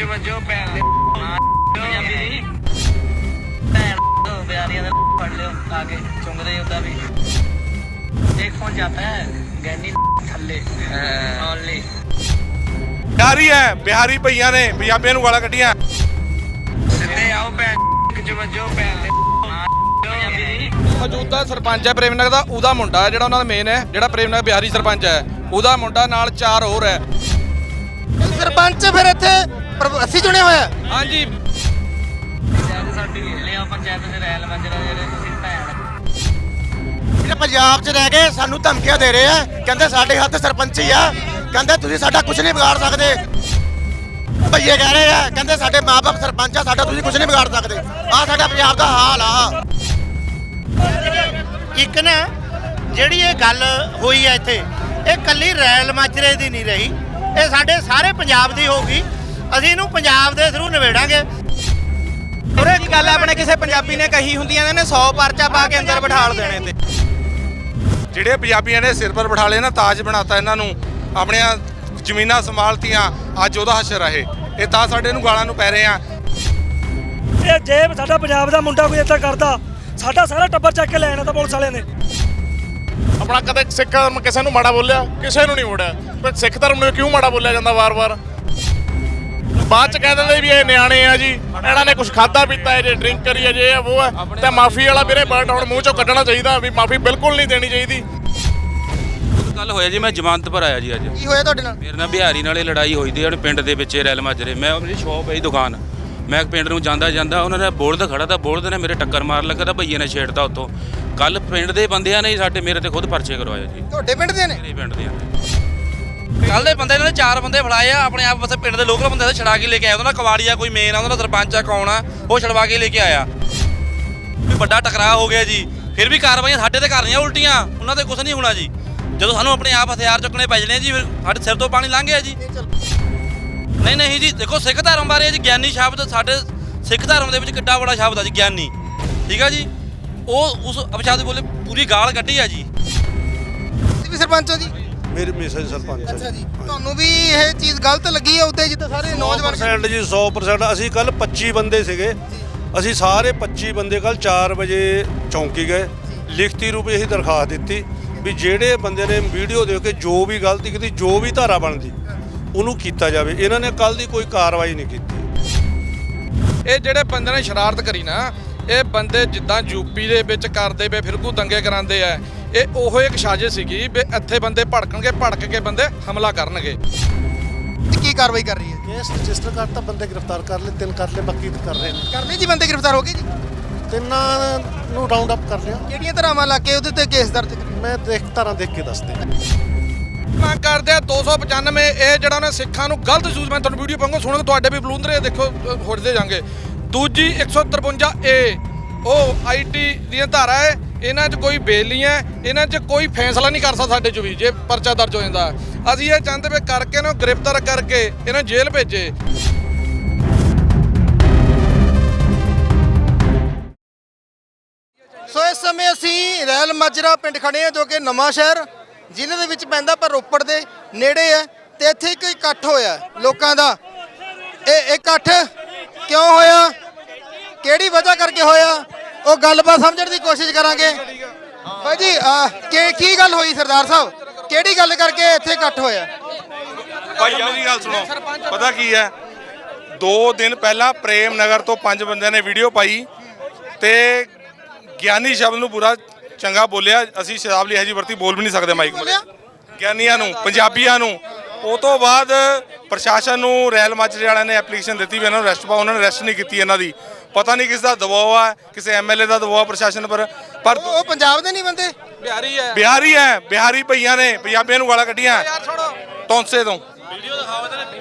ਚ ਵੱਜੋ ਭੈਣ ਦੇ ਪੰਜਾਬੀ ਦੀ ਭੈਣ ਤੋਂ ਬਿਆਰੀਆਂ ਦਾ ਫੜ ਲਿਓ ਆ ਕੇ ਚੁੰਗਦੇ ਉਹਦਾ ਵੀ ਇੱਕ ਫੋਨ ਜਾਤਾ ਹੈ ਗੈਨੀ ਥੱਲੇ ਓਨਲੀ ਬਿਹਾਰੀ ਹੈ ਬਿਹਾਰੀ ਭਈਆਂ ਨੇ ਪੰਜਾਬੀਆਂ ਨੂੰ ਗਾਲਾਂ ਕੱਢੀਆਂ। ਸਿੱਧੇ ਆਓ ਭੈਣ ਚ ਵੱਜੋ ਭੈਣ ਦੇ ਪੰਜਾਬੀ ਦੀ ਮੌਜੂਦਾ ਸਰਪੰਚ ਹੈ ਪ੍ਰੇਮ ਨਗਰ ਦਾ ਉਹਦਾ ਮੁੰਡਾ ਹੈ ਜਿਹੜਾ ਉਹਨਾਂ ਦਾ ਮੇਨ ਹੈ ਜਿਹੜਾ ਪ੍ਰੇਮ ਨਗਰ ਬਿਹਾਰੀ ਸਰਪੰਚ ਹੈ। ਉਹਦਾ ਮੁੰਡਾ ਨਾਲ ਚਾਰ ਹੋਰ ਹੈ। ਸਰਪੰਚ ਫਿਰ ਇੱਥੇ ਪ੍ਰਭ- ਅਸੀਂ ਚੁਣਿਆ ਹੋਇਆ ਹਾਂਜੀ। ਪੰਚਾਇਤ ਸਾਡੀ ਲਿਆ ਪੰਚਾਇਤ ਦੇ ਰੈਲ ਮੰਜਰਾ ਜਿਹੜੇ ਤੁਸੀਂ ਭੈਣ ਜਿਹੜੇ ਪੰਜਾਬ 'ਚ ਰਹਿ ਕੇ ਸਾਨੂੰ ਧਮਕੀਆਂ ਦੇ ਰਹੇ ਆ। ਕਹਿੰਦੇ ਸਾਡੇ ਹੱਥ ਸਰਪੰਚੀ ਆ। ਕਹਿੰਦੇ ਤੁਸੀਂ ਸਾਡਾ ਕੁਝ ਨਹੀਂ ਵਿਗਾੜ ਸਕਦੇ। ਭਈਏ ਕਹਿ ਰਹੇ ਆ ਕਹਿੰਦੇ ਸਾਡੇ ਮਾਪੇ ਸਰਪੰਚ ਆ ਸਾਡਾ ਤੁਸੀਂ ਕੁਝ ਨਹੀਂ ਵਿਗਾੜ ਸਕਦੇ। ਆ ਸਾਡਾ ਪੰਜਾਬ ਦਾ ਹਾਲ ਆ। ਇੱਕ ਨਾ ਜਿਹੜੀ ਇਹ ਗੱਲ ਹੋਈ ਹੈ ਇੱਥੇ ਇਹ ਕੱਲੀ ਰੈਲ ਮਾਜਰੇ ਦੀ ਨਹੀਂ ਰਹੀ। ਇਹ ਸਾਡੇ ਸਾਰੇ ਪੰਜਾਬ ਦੀ ਹੋਊਗੀ ਅਸੀਂ ਇਹਨੂੰ ਪੰਜਾਬ ਦੇ ਥਰੂ ਨਿਬੇੜਾਂਗੇ। ਉਰੇ ਇੱਕ ਗੱਲ ਆਪਣੇ ਕਿਸੇ ਪੰਜਾਬੀ ਨੇ ਕਹੀ ਹੁੰਦੀਆਂ ਨੇ 100 ਪਰਚਾ ਪਾ ਕੇ ਅੰਦਰ ਬਿਠਾਲ ਦੇਣੇ ਤੇ। ਜਿਹੜੇ ਪੰਜਾਬੀਆਂ ਨੇ ਸਿਰ ਪਰ ਬਿਠਾ ਲਿਆ ਨਾ ਤਾਜ ਬਣਾਤਾ ਇਹਨਾਂ ਨੂੰ। ਆਪਣੀਆਂ ਜ਼ਮੀਨਾਂ ਸੰਭਾਲਤੀਆਂ ਅੱਜ ਉਹਦਾ ਹਸ਼ਰ ਹੈ ਇਹ। ਤਾਂ ਸਾਡੇ ਨੂੰ ਗਾਲਾਂ ਨੂੰ ਪੈ ਰਹੇ ਆ। ਇਹ ਜੇ ਸਾਡਾ ਪੰਜਾਬ ਦਾ ਮੁੰਡਾ ਕੋਈ ਏਦਾਂ ਕਰਦਾ ਸਾਡਾ ਸਾਰਾ ਟੱਬਰ ਚੱਕ ਕੇ ਲੈ ਜਾਣਾ ਤਾਂ ਪੁਲਿਸ ਵਾਲਿਆਂ ਨੇ। ਆਪਣਾ ਕਦੇ ਸਿੱਖ ਧਰਮ ਕਿਸੇ ਨੂੰ ਮਾੜਾ ਬੋਲਿਆ? ਕਿਸੇ ਨੂੰ ਨਹੀਂ ਮੋੜਿਆ। ਪਰ ਸਿੱਖ ਧਰਮ ਨੂੰ ਕਿਉਂ ਮਾੜਾ ਬੋਲਿਆ ਜਾਂਦਾ ਵਾਰ-ਵਾਰ? ਬਾਅਦ ਚ ਕਹਿ ਦਿੰਦੇ ਵੀ ਇਹ ਨਿਆਣੇ ਆ ਜੀ। ਇਹਨਾਂ ਨੇ ਕੁਝ ਖਾਦਾ ਪੀਤਾ ਹੈ ਜੇ ਡਰਿੰਕ ਕਰੀ ਹੈ ਜੇ ਇਹ ਉਹ ਹੈ ਤੇ ਮਾਫੀ ਵਾਲਾ ਵੀਰੇ ਵਰਡ ਹੁਣ ਮੂੰਹ ਚੋਂ ਕੱਢਣਾ ਚਾਹੀਦਾ ਵੀ ਮਾਫੀ ਬਿਲਕੁਲ ਨਹੀਂ ਦੇਣੀ ਚਾਹੀਦੀ। ਕੱਲ ਹੋਇਆ ਜੀ ਮੈਂ ਜ਼ਮਾਨਤ ਪਰ ਆਇਆ ਜੀ ਅੱਜ। ਕੀ ਹੋਇਆ ਤੁਹਾਡੇ ਨਾਲ? ਮੇਰੇ ਨਾਲ ਬਿਹਾਰੀ ਨਾਲੇ ਲੜਾਈ ਹੋਈ ਦੀ ਉਹਨੇ ਪਿੰਡ ਦੇ ਵਿੱਚ ਰੈਲ ਮਾਜਰੇ। ਮੈਂ ਮੇਰੀ ਸ਼ੌਪ ਹੈ ਜੀ ਦੁਕਾਨ। ਮੈਂ ਪਿੰਡ ਨੂੰ ਜਾਂਦਾ ਜਾਂਦਾ ਉਹਨਾਂ ਨੇ ਬੋਲਦ ਖੜਾ ਤਾਂ ਬੋਲਦ ਨੇ ਮੇਰੇ ਟੱਕਰ ਮਾਰ ਲੱਗਾ ਤਾਂ ਭਈਏ ਨੇ ਛੇੜਤਾ ਉੱਥੋਂ। ਕੱਲ ਪਿੰਡ ਦੇ ਬੰਦਿਆਂ ਨੇ ਸਾਡੇ ਮੇਰੇ ਤੇ ਖੁਦ ਪਰਚੇ ਕਰਵਾਇਆ ਜੀ। ਤੁਹਾਡੇ ਪਿੰਡ ਦੇ ਨੇ? ਮੇਰੇ ਪਿੰਡ ਦੇ ਨੇ। ਕੱਲ ਦੇ ਬੰਦੇ ਇਹਨਾਂ ਨੇ ਚਾਰ ਬੰਦੇ ਫੜਾਏ ਆ, ਆਪਣੇ ਆਪ ਬਸ ਪਿੰਡ ਦੇ ਲੋਕਲ ਬੰਦੇ ਛੜਾ ਕੇ ਲੈ ਕੇ ਆਇਆ ਉਹਨਾਂ ਦਾ ਕਵਾੜੀਆ ਕੋਈ ਮੇਨ ਆ, ਉਹਨਾਂ ਦਾ ਸਰਪੰਚ ਆ, ਕੌਣ ਆ, ਉਹ ਛੜਵਾ ਕੇ ਲੈ ਕੇ ਆਇਆ। ਵੀ ਵੱਡਾ ਟਕਰਾਅ ਹੋ ਗਿਆ ਜੀ। ਫਿਰ ਵੀ ਕਾਰਵਾਈਆਂ ਸਾਡੇ ਤੇ ਕਰ ਉਲਟੀਆਂ, ਉਹਨਾਂ ਤੇ ਕੁਝ ਨਹੀਂ ਹੋਣਾ ਜੀ। ਜਦੋਂ ਸਾਨੂੰ ਆਪਣੇ ਆਪ ਹਥਿਆਰ ਚੁੱਕਣੇ ਪੈ ਜਣੇ ਜੀ, ਫਿਰ ਸਾਡੇ ਸਿਰ ਤੋਂ ਪਾਣੀ ਲੰਘ ਗਿਆ ਜੀ। ਨਹੀਂ ਨਹੀਂ ਜੀ, ਦੇਖੋ ਸਿੱਖ ਧਰਮ ਬਾਰੇ ਜੀ ਗਿਆਨੀ ਸ਼ਬਦ, ਸਾਡੇ ਸਿੱਖ ਧਰਮ ਦੇ ਵਿੱਚ ਕਿੱਡਾ ਬੜਾ ਸ਼ਬਦ ਆ ਜੀ, ਗਿਆਨੀ। ਠੀਕ ਆ ਜੀ? ਉਹ ਉਸ ਅਪਸ਼ਬਦ ਬੋਲੇ ਪੂਰੀ ਗਾਲ ਕੱਢੀ ਆ ਜੀ। ਤੁਸੀਂ ਵੀ ਸਰਪੰਚ ਹੋ ਜੀ? ਮੇਰੀ ਮਿਸਜ ਸਰਪੰਚ ਅੱਛਾ ਜੀ। ਤੁਹਾਨੂੰ ਵੀ ਇਹ ਚੀਜ਼ ਗਲਤ ਲੱਗੀ ਹੈ ਉੱਤੇ ਜਿੱਦਾਂ ਸਾਰੇ ਨੌਜਵਾਨ 100% ਜੀ 100% ਅਸੀਂ ਕੱਲ 25 ਬੰਦੇ ਸੀਗੇ। ਅਸੀਂ ਸਾਰੇ 25 ਬੰਦੇ ਕੱਲ 4 ਵਜੇ ਚੌਂਕੀ ਗਏ। ਲਿਖਤੀ ਰੂਪ ਇਹੀ ਦਰਖਾਸਤ ਦਿੱਤੀ ਵੀ ਜਿਹੜੇ ਬੰਦੇ ਨੇ ਵੀਡੀਓ ਦੇਖ ਕੇ ਜੋ ਵੀ ਗਲਤੀ ਕੀਤੀ ਜੋ ਵੀ ਧਾਰਾ ਬਣਦੀ ਉਹਨੂੰ ਕੀਤਾ ਜਾਵੇ। ਇਹਨਾਂ ਨੇ ਕੱਲ ਦੀ ਕੋਈ ਕਾਰਵਾਈ ਨਹੀਂ ਕੀਤੀ। ਇਹ ਜਿਹੜੇ ਬੰਦੇ ਨੇ ਸ਼ਰਾਰਤ ਕਰੀ ਨਾ ਇਹ ਬੰਦੇ ਜਿੱਦਾਂ ਯੂਪੀ ਦੇ ਵਿੱਚ ਕਰਦੇ ਵੇ ਫਿਰਕੂ ਦੰਗੇ ਕਰਾਉਂਦੇ ਆ? ਇਹ ਉਹੋ ਇੱਕ ਸਾਜ਼ਿਸ਼ ਸੀਗੀ ਵੀ ਇੱਥੇ ਬੰਦੇ ਭੜਕਣਗੇ ਭੜਕ ਕੇ ਬੰਦੇ ਹਮਲਾ ਕਰਨਗੇ। ਕੀ ਕਾਰਵਾਈ ਕਰ ਰਹੀ ਹੈ? ਕੇਸ ਰਜਿਸਟਰ ਕਰਤਾ ਬੰਦੇ ਗ੍ਰਿਫਤਾਰ ਕਰ ਲਏ ਤਿੰਨ ਕਰ ਲਏ ਬਾਕੀ ਕਰ ਰਹੇ ਨੇ। ਕਰ ਲਈ ਜੀ ਬੰਦੇ ਗ੍ਰਿਫਤਾਰ ਹੋ ਗਏ ਜੀ? ਤਿੰਨਾਂ ਨੂੰ ਰਾਉਂਡ ਅਪ ਕਰ ਲਿਆ। ਕਿਹੜੀਆਂ ਧਰਾਵਾਂ ਲਾ ਕੇ ਉਹਦੇ ਤੇ ਕੇਸ ਦਰਜ ਕਰੇ? ਮੈਂ ਦੇਖ ਧਾਰਾਂ ਦੇਖ ਕੇ ਦੱਸਦੇ ਮੰਗ ਕਰਦੇ ਆ 295 ਇਹ ਜਿਹੜਾ ਉਹਨੇ ਸਿੱਖਾਂ ਨੂੰ ਗਲਤ ਯੂਜ਼ ਮੈਂ ਤੁਹਾਨੂੰ ਵੀਡੀਓ ਪਾਉਂਗਾ ਸੁਣੋ ਤੁਹਾਡੇ ਵੀ ਬਲੂੰਦਰੇ ਦੇਖੋ ਹੋੜਦੇ ਜਾਣਗੇ। ਦੂਜੀ 153 ਏ ਉਹ ਆਈਟੀ ਦੀਆਂ ਧਾਰਾ ਹੈ ਇਹਨਾਂ 'ਚ ਕੋਈ ਬੇਲ ਨਹੀਂ ਹੈ, ਇਹਨਾਂ 'ਚ ਕੋਈ ਫੈਸਲਾ ਨਹੀਂ ਕਰ ਸਕਦਾ ਸਾਡੇ 'ਚ ਵੀ, ਜੇ ਪਰਚਾ ਦਰਜ ਹੋ ਜਾਂਦਾ। ਅਸੀਂ ਇਹ ਚਾਹੁੰਦੇ ਵੀ ਕਰਕੇ ਇਹਨਾਂ ਨੂੰ ਗ੍ਰਿਫਤਾਰ ਕਰਕੇ ਇਹਨਾਂ ਜੇਲ੍ਹ ਭੇਜੇ। ਸੋ ਇਸ ਸਮੇਂ ਅਸੀਂ ਰੈਲ ਮਾਜਰਾ ਪਿੰਡ ਖੜੇ ਹਾਂ ਜੋ ਕਿ ਨਵਾਂ ਸ਼ਹਿਰ ਜ਼ਿਲ੍ਹੇ ਦੇ ਵਿੱਚ ਪੈਂਦਾ ਪਰ ਰੋਪੜ ਦੇ ਨੇੜੇ ਹੈ ਤੇ ਇੱਥੇ ਇੱਕ ਇਕੱਠ ਹੋਇਆ ਲੋਕਾਂ ਦਾ। ਇਹ ਇਕੱਠ ਕਿਉਂ ਹੋਇਆ? ਕਿਹੜੀ ਵਜ੍ਹਾ ਕਰਕੇ ਹੋਇਆ? ਉਹ ਗੱਲਬਾਤ ਸਮਝਣ ਦੀ ਕੋਸ਼ਿਸ਼ ਕਰਾਂਗੇ। ਭਾਈ ਜੀ ਅਹ, ਕੀ ਕੀ ਗੱਲ ਹੋਈ ਸਰਦਾਰ ਸਾਹਿਬ? ਕਿਹੜੀ ਗੱਲ ਕਰਕੇ ਇੱਥੇ ਇਕੱਠ ਹੋਇਆ? ਭਾਈ ਮੇਰੀ ਗੱਲ ਸੁਣੋ। ਪਤਾ ਕੀ ਹੈ? 2 ਦਿਨ ਪਹਿਲਾਂ ਪ੍ਰੇਮ ਨਗਰ ਤੋਂ ਪੰਜ ਬੰਦਿਆਂ ਨੇ ਵੀਡੀਓ ਪਾਈ ਤੇ ਗਿਆਨੀ ਸ਼ਬਦ ਨੂੰ ਬੁਰਾ ਚੰਗਾ ਬੋਲਿਆ। ਅਸੀਂ ਸ਼ਰਾਬ ਲਈ ਜੀ ਵਰਤੀ ਬੋਲ ਵੀ ਨਹੀਂ ਸਕਦੇ ਮਾਈਕ ਬੋਲਿਆ? ਗਿਆਨੀਆਂ ਨੂੰ ਪੰਜਾਬੀਆਂ ਨੂੰ। ਉਹ ਤੋਂ ਬਾਅਦ ਪ੍ਰਸ਼ਾਸਨ ਨੂੰ ਰੈਲ ਮਾਜਰੇ ਵਾਲਿਆਂ ਨੇ ਐਪਲੀਕੇਸ਼ਨ ਦਿੱਤੀ ਵੀ ਇਹਨਾਂ ਨੂੰ ਰੈਸਟ ਪਾਓ। ਉਹਨਾਂ ਨੇ ਰੈਸਟ ਨਹੀਂ ਕੀਤੀ ਇਹਨਾਂ ਦੀ। ਪਤਾ ਨਹੀਂ ਕਿਸ ਦਾ ਦਬਾਅ ਹੈ ਕਿਸੇ ਐਮਐਲਏ ਦਾ ਦਬਾਅ ਪ੍ਰਸ਼ਾਸਨ ਪਰ ਪਰ ਉਹ ਪੰਜਾਬ ਦੇ ਨਹੀਂ ਬੰਦੇ? ਬਿਹਾਰੀ ਹੈ। ਬਿਹਾਰੀ ਹੈ ਬਿਹਾਰੀ ਭਈਆਂ ਨੇ ਪੰਜਾਬੀਆਂ ਨੂੰ ਗਾਲਾਂ ਕੱਢੀਆਂ। ਤੌਂਸੇ ਤੋਂ।